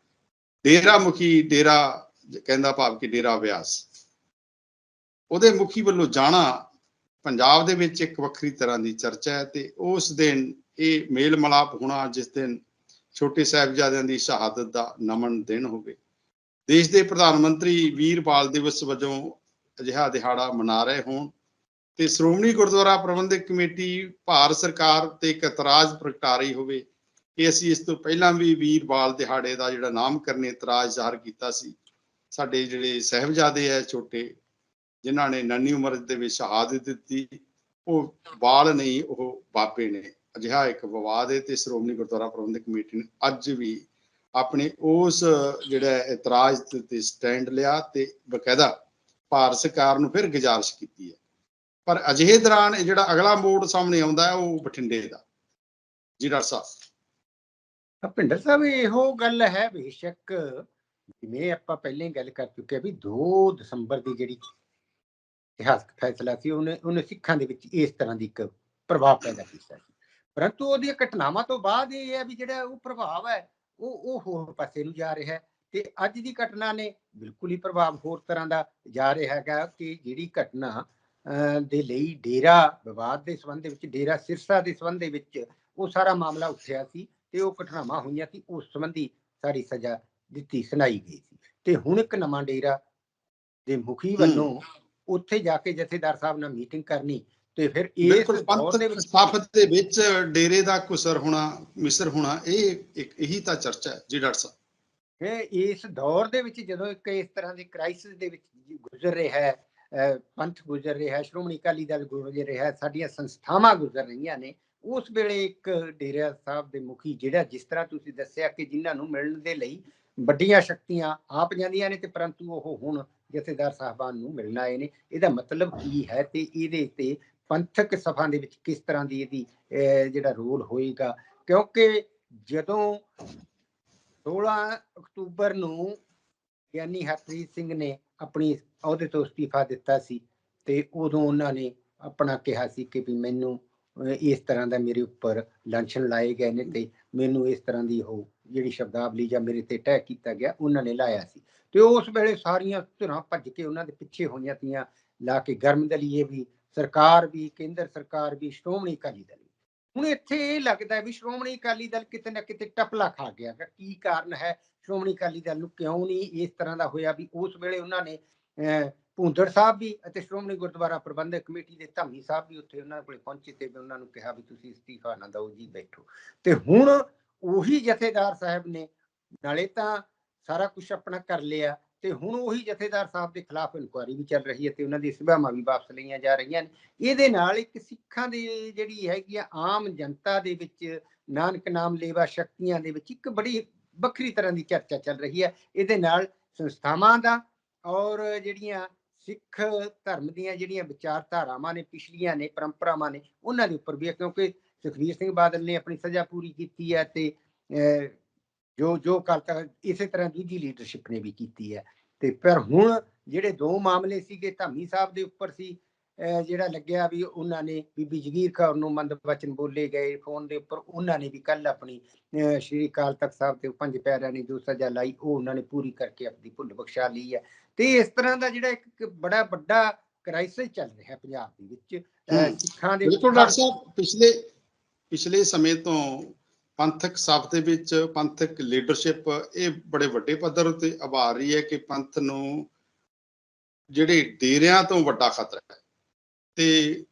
ਡੇਰਾ ਮੁਖੀ ਡੇਰਾ, ਕਹਿੰਦਾ ਭਾਵ ਕਿ ਡੇਰਾ ਅਭਿਆਸ ਉਹਦੇ ਮੁਖੀ ਵੱਲੋਂ ਜਾਣਾ ਪੰਜਾਬ ਦੇ ਵਿੱਚ ਇੱਕ ਵੱਖਰੀ ਤਰ੍ਹਾਂ ਦੀ ਚਰਚਾ ਹੈ ਤੇ ਉਸ ਦਿਨ ਇਹ ਮੇਲ ਮਲਾਪ ਹੋਣਾ ਜਿਸ ਦਿਨ ਛੋਟੇ ਸਾਹਿਬਜ਼ਾਦਿਆਂ ਦੀ ਸ਼ਹਾਦਤ ਦਾ ਨਮਨ ਦਿਨ ਹੋਵੇ। ਦੇਸ਼ ਦੇ ਪ੍ਰਧਾਨ ਮੰਤਰੀ ਵੀਰ ਬਾਲ ਦਿਵਸ ਵਜੋਂ ਅਜਿਹਾ ਦਿਹਾੜਾ ਮਨਾ ਰਹੇ ਹੋਣ ਤੇ ਸ਼੍ਰੋਮਣੀ ਗੁਰਦੁਆਰਾ ਪ੍ਰਬੰਧਕ ਕਮੇਟੀ ਭਾਰਤ ਸਰਕਾਰ ਤੇ ਇੱਕ ਇਤਰਾਜ਼ ਪ੍ਰਗਟਾ ਰਹੀ ਹੋਵੇ ਕਿ ਅਸੀਂ ਇਸ ਤੋਂ ਪਹਿਲਾਂ ਵੀ ਵੀਰ ਬਾਲ ਦਿਹਾੜੇ ਦਾ ਜਿਹੜਾ ਨਾਮਕਰਨ ਇਤਰਾਜ਼ ਜ਼ਾਹਰ ਕੀਤਾ ਸੀ। ਸਾਡੇ ਜਿਹੜੇ ਸਹਿਬਜ਼ਾਦੇ ਆ ਛੋਟੇ ਜਿਨ੍ਹਾਂ ਨੇ ਨੰਨੀ ਉਮਰ ਦੇ ਵਿੱਚ ਸ਼ਹਾਦਤ ਦਿੱਤੀ, ਉਹ ਬਾਲ ਨਹੀਂ ਉਹ ਬਾਪੇ ਨੇ। ਅਜਿਹਾ ਇੱਕ ਵਿਵਾਦ ਹੈ ਤੇ ਸ਼੍ਰੋਮਣੀ ਗੁਰਦੁਆਰਾ ਪ੍ਰਬੰਧਕ ਕਮੇਟੀ ਨੇ ਅੱਜ ਵੀ ਆਪਣੇ ਉਸ ਜਿਹੜਾ ਇਤਰਾਜ਼ ਤੇ- ਸਟੈਂਡ ਲਿਆ ਤੇ ਬਕਾਇਦਾ ਭਾਰਤ ਸਰਕਾਰ ਨੂੰ ਫਿਰ ਗੁਜ਼ਾਰਿਸ਼ ਕੀਤੀ ਹੈ। ਪਰ ਅਜਿਹੇ ਦੌਰਾਨ ਜਿਹੜਾ ਅਗਲਾ ਮੋੜ ਸਾਹਮਣੇ ਆਉਂਦਾ ਹੈ, ਉਹ ਬਠਿੰਡੇ ਦਾ। ਜੀ ਡਾਕਟਰ ਸਾਹਿਬ। ਭਿੰਡਰ ਸਾਹਿਬ, ਇਹੋ ਗੱਲ ਹੈ ਬੇਸ਼ੱਕ, ਜਿਵੇਂ ਆਪਾਂ ਪਹਿਲਾਂ ਹੀ ਗੱਲ ਕਰ ਚੁੱਕੇ ਆ ਵੀ 2 ਦਸੰਬਰ ਦੀ ਜਿਹੜੀ ਇਤਿਹਾਸਕ ਫੈਸਲਾ ਸੀ ਉਹਨੇ ਉਹਨੇ ਸਿੱਖਾਂ ਦੇ ਵਿੱਚ ਇਸ ਤਰ੍ਹਾਂ ਦੀ ਇੱਕ ਪ੍ਰਭਾਵ ਪੈਦਾ ਕੀਤਾ ਸੀ। ਪਰੰਤੂ ਉਹਦੀਆਂ ਘਟਨਾਵਾਂ ਤੋਂ ਬਾਅਦ ਇਹ ਹੈ ਵੀ ਜਿਹੜਾ ਉਹ ਪ੍ਰਭਾਵ ਹੈ ਉਹ ਉਹ ਹੋਰ ਪਾਸੇ ਨੂੰ ਜਾ ਰਿਹਾ ਹੈ ਤੇ ਅੱਜ ਦੀ ਘਟਨਾ ਨੇ ਬਿਲਕੁਲ ਹੀ ਪ੍ਰਭਾਵ ਹੋਰ ਤਰ੍ਹਾਂ ਦਾ ਜਾ ਰਿਹਾ ਹੈਗਾ ਕਿ ਜਿਹੜੀ ਘਟਨਾ ਦੇ ਲਈ ਡੇਰਾ ਵਿਵਾਦ ਦੇ ਸੰਬੰਧ ਦੇ ਵਿੱਚ ਡੇਰਾ ਸਿਰਸਾ ਦੇ ਸੰਬੰਧ ਦੇ ਵਿੱਚ ਉਹ ਸਾਰਾ ਮਾਮਲਾ ਉੱਠਿਆ ਸੀ ਤੇ ਉਹ ਘਟਨਾਵਾਂ ਹੋਈਆਂ ਸੀ ਉਸ ਸੰਬੰਧੀ ਸਾਰੀ ਸਜ਼ਾ ਦਿੱਤੀ ਸੁਣਾਈ ਗਈ ਸੀ। ਤੇ ਹੁਣ ਇੱਕ ਨਵਾਂ ਡੇਰਾ ਦੇ ਮੁਖੀ ਵੱਲੋਂ ਉੱਥੇ ਜਾ ਕੇ ਜਥੇਦਾਰ ਸਾਹਿਬ ਨਾਲ ਮੀਟਿੰਗ ਕਰਨੀ ਤੇ ਫਿਰ ਇਸ ਦੌਰ ਦੇ ਵਿੱਚ ਸਥਾਪਤ ਦੇ ਵਿੱਚ ਡੇਰੇ ਦਾ ਕੁਸਰ ਹੋਣਾ ਮਿਸਰ ਹੋਣਾ ਇਹ ਇੱਕ ਇਹੀ ਤਾਂ ਚਰਚਾ ਹੈ ਜੀ ਡਾਕਟਰ ਸਾਹਿਬ। ਫਿਰ ਇਸ ਦੌਰ ਦੇ ਵਿੱਚ ਜਦੋਂ ਇੱਕ ਇਸ ਤਰ੍ਹਾਂ ਦੀ ਕ੍ਰਾਈਸਿਸ ਦੇ ਵਿੱਚ ਗੁਜ਼ਰ ਰਿਹਾ ਹੈ ਪੰਥ ਗੁਜ਼ਰ ਰਿਹਾ ਹੈ ਸ਼੍ਰੋਮਣੀ ਅਕਾਲੀ ਦਲ ਗੁਜ਼ਰ ਰਿਹਾ ਹੈ ਸਾਡੀਆਂ ਸੰਸਥਾਵਾਂ ਗੁਜ਼ਰ ਰਹੀਆਂ ਨੇ ਉਸ ਵੇਲੇ ਇੱਕ ਡੇਰਾ ਸਾਹਿਬ ਦੇ ਮੁਖੀ ਜਿਹੜਾ ਜਿਸ ਤਰ੍ਹਾਂ ਤੁਸੀਂ ਦੱਸਿਆ ਕਿ ਜਿਨ੍ਹਾਂ ਨੂੰ ਮਿਲਣ ਦੇ ਲਈ ਵੱਡੀਆਂ ਸ਼ਕਤੀਆਂ ਆਪ ਜਾਂਦੀਆਂ ਨੇ ਤੇ ਪਰੰਤੂ ਉਹ ਹੁਣ ਜਥੇਦਾਰ ਸਾਹਿਬਾਨ ਨੂੰ ਮਿਲਣਾ ਆਏ ਨੇ। ਇਹਦਾ ਮਤਲਬ ਕੀ ਹੈ ਤੇ ਇਹਦੇ ਤੇ ਪੰਥਕ ਸਭਾ ਦੇ ਵਿੱਚ ਕਿਸ ਤਰ੍ਹਾਂ ਦੀ ਇਹਦੀ, ਅਹ, ਜਿਹੜਾ ਰੋਲ ਹੋਏਗਾ? ਕਿਉਂਕਿ ਜਦੋਂ 16 ਅਕਤੂਬਰ ਨੂੰ ਗਿਆਨੀ ਹਰਪ੍ਰੀਤ ਸਿੰਘ ਨੇ ਆਪਣੀ ਅਹੁਦੇ ਤੋਂ ਅਸਤੀਫਾ ਦਿੱਤਾ ਸੀ ਤੇ ਉਦੋਂ ਉਹਨਾਂ ਨੇ ਆਪਣਾ ਕਿਹਾ ਸੀ ਕਿ ਵੀ ਮੈਨੂੰ ਇਸ ਤਰ੍ਹਾਂ ਦਾ ਮੇਰੇ ਉੱਪਰ ਲਾਂਛਨ ਲਾਏ ਗਏ ਨੇ ਤੇ ਮੈਨੂੰ ਇਸ ਤਰ੍ਹਾਂ ਦੀ ਉਹ ਜਿਹੜੀ ਸ਼ਬਦਾਵਲੀ ਜਾਂ ਮੇਰੇ ਤੇ ਤੈਅ ਕੀਤਾ ਗਿਆ ਉਹਨਾਂ ਨੇ ਲਾਇਆ ਸੀ। ਤੇ ਉਸ ਵੇਲੇ ਸਾਰੀਆਂ ਧਿਰਾਂ ਭੱਜ ਕੇ ਉਹਨਾਂ ਦੇ ਪਿੱਛੇ ਹੋਈਆਂ ਤੀਆਂ ਲਾ ਕੇ ਗਰਮ ਦਲੀਏ ਵੀ ਸਰਕਾਰ ਵੀ ਕੇਂਦਰ ਸਰਕਾਰ ਵੀ ਸ਼੍ਰੋਮਣੀ ਅਕਾਲੀ ਦਲ ਹੁਣ ਇੱਥੇ ਇਹ ਲੱਗਦਾ ਵੀ ਸ਼੍ਰੋਮਣੀ ਅਕਾਲੀ ਦਲ ਕਿਤੇ ਨਾ ਕਿਤੇ ਟਪਲਾ ਖਾ ਗਿਆ ਕੀ ਕਾਰਨ ਹੈ ਸ਼੍ਰੋਮਣੀ ਅਕਾਲੀ ਦਲ ਨੂੰ ਕਿਉਂ ਨਹੀਂ ਇਸ ਤਰ੍ਹਾਂ ਦਾ ਹੋਇਆ ਵੀ ਉਸ ਵੇਲੇ ਉਹਨਾਂ ਨੇ ਅਹ, ਭੂੰਦੜ ਸਾਹਿਬ ਵੀ ਅਤੇ ਸ਼੍ਰੋਮਣੀ ਗੁਰਦੁਆਰਾ ਪ੍ਰਬੰਧਕ ਕਮੇਟੀ ਦੇ ਧਾਮੀ ਸਾਹਿਬ ਵੀ ਉੱਥੇ ਉਹਨਾਂ ਕੋਲੇ ਪਹੁੰਚੇ ਤੇ ਵੀ ਉਹਨਾਂ ਨੂੰ ਕਿਹਾ ਵੀ ਤੁਸੀਂ ਅਸਤੀਫਾ ਨਾ ਦਿਓ ਜੀ ਬੈਠੋ। ਤੇ ਹੁਣ ਉਹੀ ਜਥੇਦਾਰ ਸਾਹਿਬ ਨੇ, ਨਾਲੇ ਤਾਂ ਸਾਰਾ ਕੁਝ ਆਪਣਾ ਕਰ ਲਿਆ ਤੇ ਹੁਣ ਉਹੀ ਜਥੇਦਾਰ ਸਾਹਿਬ ਦੇ ਖਿਲਾਫ ਇਨਕੁਆਰੀ ਵੀ ਚੱਲ ਰਹੀ ਹੈ ਤੇ ਉਹਨਾਂ ਦੀ ਸਭਾਵਾਂ ਵੀ ਵਾਪਸ ਲਈਆਂ ਜਾ ਰਹੀਆਂ ਨੇ। ਇਹਦੇ ਨਾਲ ਇੱਕ ਸਿੱਖਾਂ ਦੀ ਜਿਹੜੀ ਹੈਗੀ ਆ, ਆਮ ਜਨਤਾ ਦੇ ਵਿੱਚ ਨਾਨਕ ਨਾਮ ਲੇਵਾ ਸ਼ਕਤੀਆਂ ਦੇ ਵਿੱਚ ਇੱਕ ਬੜੀ ਵੱਖਰੀ ਤਰ੍ਹਾਂ ਦੀ ਚਰਚਾ ਚੱਲ ਰਹੀ ਹੈ। ਇਹਦੇ ਨਾਲ ਸੰਸਥਾਵਾਂ ਦਾ ਔਰ ਜਿਹੜੀਆਂ ਸਿੱਖ ਧਰਮ ਦੀਆਂ ਜਿਹੜੀਆਂ ਵਿਚਾਰਧਾਰਾਵਾਂ ਨੇ, ਪਿਛਲੀਆਂ ਨੇ, ਪਰੰਪਰਾਵਾਂ ਨੇ, ਉਹਨਾਂ ਦੇ ਉੱਪਰ ਵੀ ਹੈ, ਕਿਉਂਕਿ ਸੁਖਬੀਰ ਸਿੰਘ ਬਾਦਲ ਨੇ ਆਪਣੀ ਸਜ਼ਾ ਪੂਰੀ ਕੀਤੀ ਹੈ ਤੇ ਜੋ ਜੋ ਕੱਲ ਤੱਕ ਇਸੇ ਤਰ੍ਹਾਂ ਦੂਜੀ ਲੀਡਰਸ਼ਿਪ ਨੇ ਵੀ ਕੀਤੀ ਹੈ। ਤੇ ਪਰ ਹੁਣ ਜਿਹੜੇ ਦੋ ਮਾਮਲੇ ਸੀਗੇ ਧਾਮੀ ਸਾਹਿਬ ਦੇ ਉੱਪਰ ਸੀ ਜਿਹੜਾ ਲੱਗਿਆ ਵੀ ਉਹਨਾਂ ਨੇ ਬੀਬੀ ਜਗੀਰ ਕੌਰ ਨੂੰ ਮੰਦ ਵਚਨ ਬੋਲੇ ਗਏ ਫੋਨ ਦੇ ਉੱਪਰ ਉਹਨਾਂ ਨੇ ਵੀ ਕੱਲ ਆਪਣੀ ਸ਼੍ਰੀ ਅਕਾਲ ਤਖਤ ਸਾਹਿਬ ਤੇ ਪੰਜ ਪਿਆਰਿਆਂ ਨੇ ਜੋ ਸਜ਼ਾ ਲਾਈ ਉਹ ਉਹਨਾਂ ਨੇ ਪੂਰੀ ਕਰਕੇ ਆਪਣੀ ਭੁੱਲ ਬਖਸ਼ਾ ਲਈ ਹੈ। ਤੇ ਇਸ ਤਰ੍ਹਾਂ ਦਾ ਜਿਹੜਾ ਇੱਕ ਬੜਾ ਵੱਡਾ ਕ੍ਰਾਈਸਿਸ ਚੱਲ ਰਿਹਾ ਪੰਜਾਬ ਦੇ ਵਿੱਚ ਸਿੱਖਾਂ ਦੇ ਬਿਲਕੁਲ ਡਾਕਟਰ ਸਾਹਿਬ ਪਿਛਲੇ ਪਿਛਲੇ ਸਮੇਂ ਤੋਂ ਪੰਥਕ ਸਭ ਦੇ ਵਿੱਚ ਪੰਥਕ ਲੀਡਰਸ਼ਿਪ ਇਹ ਬੜੇ ਵੱਡੇ ਪੱਧਰ ਉੱਤੇ ਉਭਾਰ ਰਹੀ ਹੈ ਕਿ ਪੰਥ ਨੂੰ ਜਿਹੜੇ ਡੇਰਿਆਂ ਤੋਂ ਵੱਡਾ ਖਤਰਾ ਹੈ। ਤੇ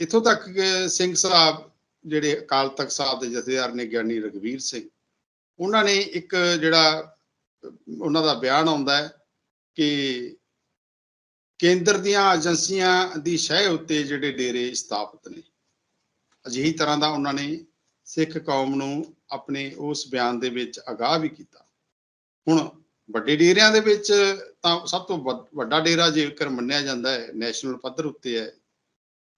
ਇਥੋਂ ਤੱਕ ਕਿ ਸਿੰਘ ਸਾਹਿਬ ਜਿਹੜੇ ਅਕਾਲ ਤਖਤ ਸਾਹਿਬ ਦੇ ਜਥੇਦਾਰ ਨੇ ਗਿਆਨੀ ਰਗਵੀਰ ਸਿੰਘ, ਉਹਨਾਂ ਨੇ ਇੱਕ ਜਿਹੜਾ ਉਹਨਾਂ ਦਾ ਬਿਆਨ ਆਉਂਦਾ ਹੈ ਕਿ ਕੇਂਦਰ ਦੀਆਂ ਏਜੰਸੀਆਂ ਦੀ ਸ਼ਹਿ ਉੱਤੇ ਜਿਹੜੇ ਡੇਰੇ ਸਥਾਪਿਤ ਨੇ। ਅਜਿਹੀ ਤਰ੍ਹਾਂ ਦਾ ਉਹਨਾਂ ਨੇ ਸਿੱਖ ਕੌਮ ਨੂੰ ਆਪਣੇ ਉਸ ਬਿਆਨ ਦੇ ਵਿੱਚ ਅਗਾਹ ਵੀ ਕੀਤਾ। ਹੁਣ ਵੱਡੇ ਡੇਰਿਆਂ ਦੇ ਵਿੱਚ ਤਾਂ ਸਭ ਤੋਂ ਵੱਡ- ਵੱਡਾ ਡੇਰਾ ਜੇਕਰ ਮੰਨਿਆ ਜਾਂਦਾ ਹੈ, ਨੈਸ਼ਨਲ ਪੱਧਰ ਉੱਤੇ ਹੈ,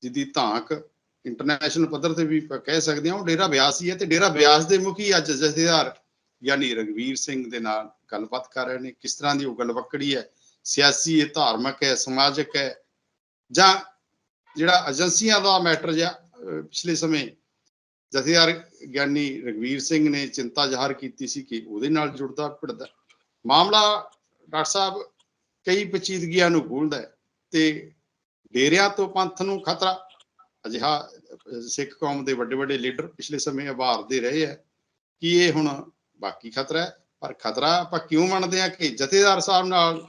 ਜਿਹਦੀ ਧਾਕ ਇੰਟਰਨੈਸ਼ਨਲ ਪੱਧਰ ਤੇ ਵੀ ਕਹਿ ਸਕਦੇ ਹਾਂ, ਉਹ ਡੇਰਾ ਬਿਆਸ ਹੀ ਹੈ ਤੇ ਡੇਰਾ ਬਿਆਸ ਦੇ ਮੁਖੀ ਅੱਜ ਜਥੇਦਾਰ ਯਾਨੀ ਰਗਵੀਰ ਸਿੰਘ ਦੇ ਨਾਲ ਗੱਲਬਾਤ ਕਰ ਰਹੇ ਨੇ। ਕਿਸ ਤਰ੍ਹਾਂ ਦੀ ਉਹ ਗੱਲਵਕੜੀ ਹੈ? ਸਿਆਸੀ ਹੈ, ਧਾਰਮਿਕ ਹੈ, ਸਮਾਜਿਕ ਹੈ ਜਾਂ ਜਿਹੜਾ ਏਜੰਸੀਆਂ ਦਾ ਮੈਟਰ ਜਾਂ ਪਿਛਲੇ ਸਮੇਂ ਜਥੇਦਾਰ ਗਿਆਨੀ ਰਗਵੀਰ ਸਿੰਘ ਨੇ ਚਿੰਤਾ ਜ਼ਾਹਰ ਕੀਤੀ ਸੀ ਕਿ ਉਹਦੇ ਨਾਲ ਜੁੜਦਾ ਭਿੜਦਾ ਮਾਮਲਾ ਡਾਕਟਰ ਸਾਹਿਬ ਕਈ ਪਚੀਦਗੀਆਂ ਨੂੰ ਖੋਲਦਾ ਹੈ ਤੇ ਡੇਰਿਆਂ ਤੋਂ ਪੰਥ ਨੂੰ ਖਤਰਾ ਅਜਿਹਾ ਸਿੱਖ ਕੌਮ ਦੇ ਵੱਡੇ ਵੱਡੇ ਲੀਡਰ ਪਿਛਲੇ ਸਮੇਂ ਉਭਾਰਦੇ ਰਹੇ ਹੈ ਕਿ ਇਹ ਹੁਣ ਬਾਕੀ ਖਤਰਾ ਹੈ। ਪਰ ਖਤਰਾ ਆਪਾਂ ਕਿਉਂ ਮੰਨਦੇ ਆ ਕਿ ਜਥੇਦਾਰ ਸਾਹਿਬ ਨਾਲ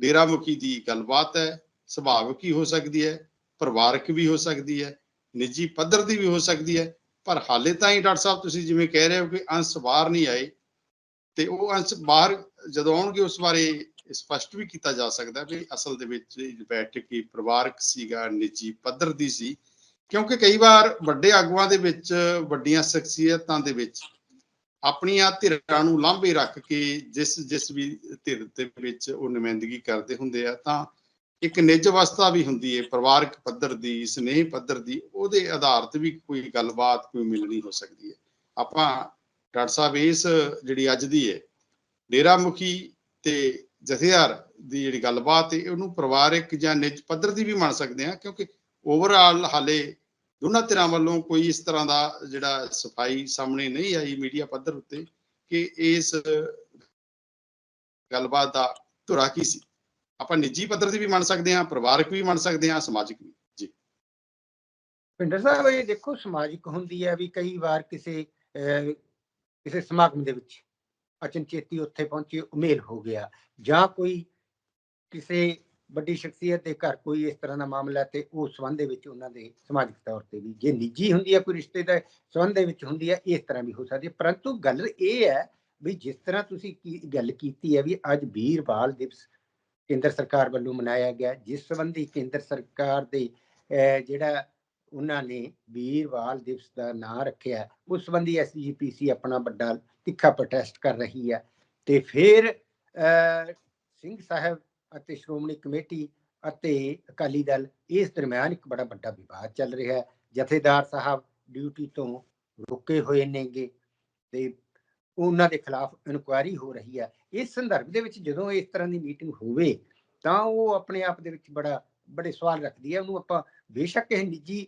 ਡੇਰਾ ਮੁਖੀ ਦੀ ਗੱਲਬਾਤ ਹੈ, ਸੁਭਾਵਿਕ ਹੀ ਹੋ ਸਕਦੀ ਹੈ, ਪਰਿਵਾਰਕ ਵੀ ਹੋ ਸਕਦੀ ਹੈ ਨਿੱਜੀ ਪੱਧਰ ਦੀ ਵੀ ਹੋ ਸਕਦੀ ਹੈ, ਪਰ ਹਾਲੇ ਤਾਂ ਹੀ ਡਾਕਟਰ ਸਾਹਿਬ ਤੁਸੀਂ ਜਿਵੇਂ ਕਹਿ ਰਹੇ ਹੋ ਕਿ ਅੰਸ਼ ਬਾਹਰ ਨਹੀਂ ਆਏ, ਤੇ ਉਹ ਅੰਸ਼ ਬਾਹਰ ਜਦੋਂ ਆਉਣਗੇ ਉਸ ਬਾਰੇ ਸਪਸ਼ਟ ਵੀ ਕੀਤਾ ਜਾ ਸਕਦਾ ਵੀ ਅਸਲ ਦੇ ਵਿੱਚ ਬੈਠਕ ਹੀ ਪਰਿਵਾਰਕ ਸੀਗਾ, ਨਿੱਜੀ ਪੱਧਰ ਦੀ ਸੀ, ਕਿਉਂਕਿ ਕਈ ਵਾਰ ਵੱਡੇ ਆਗੂਆਂ ਦੇ ਵਿੱਚ, ਵੱਡੀਆਂ ਸ਼ਖਸੀਅਤਾਂ ਦੇ ਵਿੱਚ ਆਪਣੀਆਂ ਧਿਰਾਂ ਨੂੰ ਲਾਂਭੇ ਰੱਖ ਕੇ ਜਿਸ ਜਿਸ ਵੀ ਧਿਰ ਦੇ ਵਿੱਚ ਉਹ ਨੁਮਾਇੰਦਗੀ ਕਰਦੇ ਹੁੰਦੇ ਆ, ਤਾਂ ਇੱਕ ਨਿੱਜ ਅਵਸਥਾ ਵੀ ਹੁੰਦੀ ਹੈ, ਪਰਿਵਾਰਕ ਪੱਧਰ ਦੀ, ਸਨੇਹ ਪੱਧਰ ਦੀ, ਉਹਦੇ ਆਧਾਰ ਤੇ ਵੀ ਕੋਈ ਗੱਲਬਾਤ, ਕੋਈ ਮਿਲਣੀ ਹੋ ਸਕਦੀ ਹੈ। ਆਪਾਂ ਡਾਕਟਰ ਸਾਹਿਬ, ਇਸ ਜਿਹੜੀ ਅੱਜ ਦੀ ਹੈ ਡੇਰਾ ਮੁਖੀ ਤੇ ਜਥੇਦਾਰ ਦੀ ਜਿਹੜੀ ਗੱਲਬਾਤ ਹੈ, ਉਹਨੂੰ ਪਰਿਵਾਰਕ ਜਾਂ ਨਿੱਜ ਪੱਧਰ ਦੀ ਵੀ ਮੰਨ ਸਕਦੇ ਹਾਂ, ਕਿਉਂਕਿ ਓਵਰਆਲ ਹਾਲੇ ਦੋਨਾਂ ਧਿਰਾਂ ਵੱਲੋਂ ਕੋਈ ਇਸ ਤਰ੍ਹਾਂ ਦਾ ਜਿਹੜਾ ਸਫ਼ਾਈ ਸਾਹਮਣੇ ਨਹੀਂ ਆਈ ਮੀਡੀਆ ਪੱਧਰ ਉੱਤੇ ਕਿ ਇਸ ਗੱਲਬਾਤ ਦਾ ਧੁਰਾ ਕੀ ਸੀ? ਆਪਾਂ ਨਿੱਜੀ ਪੱਧਰ ਤੇ ਵੀ ਮੰਨ ਸਕਦੇ ਹਾਂ, ਪਰਿਵਾਰਕ ਵੀ ਮੰਨ ਸਕਦੇ ਹਾਂ, ਸਮਾਜਿਕ ਵੀ। ਜੀ। ਪਿੰਡਰ ਸਾਹਿਬ, ਇਹ ਦੇਖੋ ਸਮਾਜਿਕ ਹੁੰਦੀ ਹੈ ਵੀ ਕਈ ਵਾਰ ਕਿਸੇ ਕਿਸੇ ਸਮਾਗਮ ਦੇ ਵਿੱਚ ਅਚਨਚੇਤੀ ਉੱਥੇ ਪਹੁੰਚੇ, ਉਮੇਲ ਹੋ ਗਿਆ ਜਾਂ ਕੋਈ ਕਿਸੇ ਵੱਡੀ ਸ਼ਖਸੀਅਤ ਦੇ ਘਰ ਕੋਈ ਇਸ ਤਰ੍ਹਾਂ ਦਾ ਮਾਮਲਾ ਤੇ ਉਹ ਸੰਬੰਧ ਦੇ ਵਿੱਚ ਉਹਨਾਂ ਦੇ ਸਮਾਜਿਕ ਤੌਰ ਤੇ ਵੀ ਜੇ ਨਿੱਜੀ ਹੁੰਦੀ ਹੈ, ਕੋਈ ਰਿਸ਼ਤੇ ਦਾ ਸੰਬੰਧ ਦੇ ਵਿੱਚ ਹੁੰਦੀ ਹੈ, ਇਸ ਤਰ੍ਹਾਂ ਵੀ ਹੋ ਸਕਦੀ ਹੈ। ਪਰੰਤੂ ਗੱਲ ਇਹ ਹੈ ਵੀ ਜਿਸ ਤਰ੍ਹਾਂ ਤੁਸੀਂ ਕੀ ਗੱਲ ਕੀਤੀ ਹੈ ਵੀ ਅੱਜ ਵੀਰ ਬਾਲ ਦਿਵਸ ਕੇਂਦਰ ਸਰਕਾਰ ਵੱਲੋਂ ਮਨਾਇਆ ਗਿਆ। ਜਿਸ ਸੰਬੰਧੀ ਕੇਂਦਰ ਸਰਕਾਰ ਦੇ ਜਿਹੜਾ ਉਹਨਾਂ ਨੇ ਵੀਰਵਾਲ ਦਿਵਸ ਦਾ ਨਾਂ ਰੱਖਿਆ, ਉਸ ਸੰਬੰਧੀ ਐਸਜੀਪੀਸੀ ਆਪਣਾ ਵੱਡਾ ਤਿੱਖਾ ਪ੍ਰੋਟੈਸਟ ਕਰ ਰਹੀ ਹੈ। ਤੇ ਫਿਰ ਸਿੰਘ ਸਾਹਿਬ ਅਤੇ ਸ਼੍ਰੋਮਣੀ ਕਮੇਟੀ ਅਤੇ ਅਕਾਲੀ ਦਲ ਇਸ ਦਰਮਿਆਨ ਇੱਕ ਬੜਾ ਵੱਡਾ ਵਿਵਾਦ ਚੱਲ ਰਿਹਾ ਹੈ। ਜਥੇਦਾਰ ਸਾਹਿਬ ਡਿਊਟੀ ਤੋਂ ਰੁਕੇ ਹੋਏ ਨੇਗੇ ਤੇ ਉਹਨਾਂ ਦੇ ਖਿਲਾਫ ਇਨਕੁਆਇਰੀ ਹੋ ਰਹੀ ਹੈ। ਇਸ ਸੰਦਰਭ ਦੇ ਵਿੱਚ ਜਦੋਂ ਇਸ ਤਰ੍ਹਾਂ ਦੀ ਮੀਟਿੰਗ ਹੋਵੇ, ਤਾਂ ਉਹ ਆਪਣੇ ਆਪ ਦੇ ਵਿੱਚ ਬੜਾ, ਬੜੇ ਸਵਾਲ ਰੱਖਦੀ ਹੈ। ਉਹਨੂੰ ਆਪਾਂ ਬੇਸ਼ੱਕ ਇਹ ਨਿੱਜੀ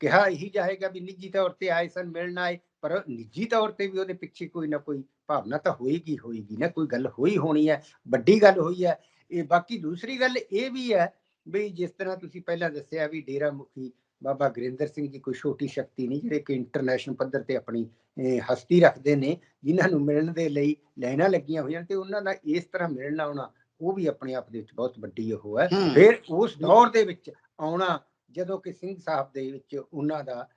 ਕਿਹਾ ਇਹੀ ਜਾਏਗਾ ਵੀ ਨਿੱਜੀ ਤੌਰ ਤੇ ਆਏ ਸਨ, ਮਿਲਣ ਆਏ, ਪਰ ਨਿੱਜੀ ਤੌਰ ਤੇ ਵੀ ਉਹਦੇ ਪਿੱਛੇ ਕੋਈ ਨਾ ਕੋਈ ਭਾਵਨਾ ਤਾਂ ਹੋਏਗੀ ਹੋਏਗੀ ਨਾ। ਕੋਈ ਗੱਲ ਹੋਈ ਹੋਣੀ ਹੈ, ਵੱਡੀ ਗੱਲ ਹੋਈ ਹੈ। ਇਹ ਬਾਕੀ ਦੂਸਰੀ ਗੱਲ ਇਹ ਵੀ ਹੈ ਵੀ ਜਿਸ ਤਰ੍ਹਾਂ ਤੁਸੀਂ ਪਹਿਲਾਂ ਦੱਸਿਆ ਵੀ ਡੇਰਾ ਮੁਖੀ ਬਾਬਾ ਗੁਰਿੰਦਰ ਸਿੰਘ ਜੀ ਕੋਈ ਛੋਟੀ ਸ਼ਕਤੀ ਨਹੀਂ ਜਿਹੜੇ ਕਿ ਇੰਟਰਨੈਸ਼ਨਲ ਪੱਧਰ ਤੇ ਆਪਣੀ ਹਸਤੀ ਰੱਖਦੇ ਨੇ ਜਿਨ੍ਹਾਂ ਨੂੰ ਮਿਲਣ ਦੇ ਲਈ ਲਾਈਨਾਂ ਲੱਗੀਆਂ ਹੋਈਆਂ ਤੇ ਉਹਨਾਂ ਦਾ ਇਸ ਤਰ੍ਹਾਂ ਮਿਲਣ ਆਉਣਾ ਉਹ ਵੀ ਆਪਣੇ ਆਪ ਦੇ ਵਿੱਚ ਬਹੁਤ ਵੱਡੀ ਉਹ ਹੈ। ਫਿਰ ਉਸ ਦੌਰ ਦੇ ਵਿੱਚ ਆਉਣਾ ਜਦੋਂ ਕਿ ਸਿੰਘ ਸਾਹਿਬ ਦੇ ਵਿੱਚ ਉਹਨਾਂ ਦਾ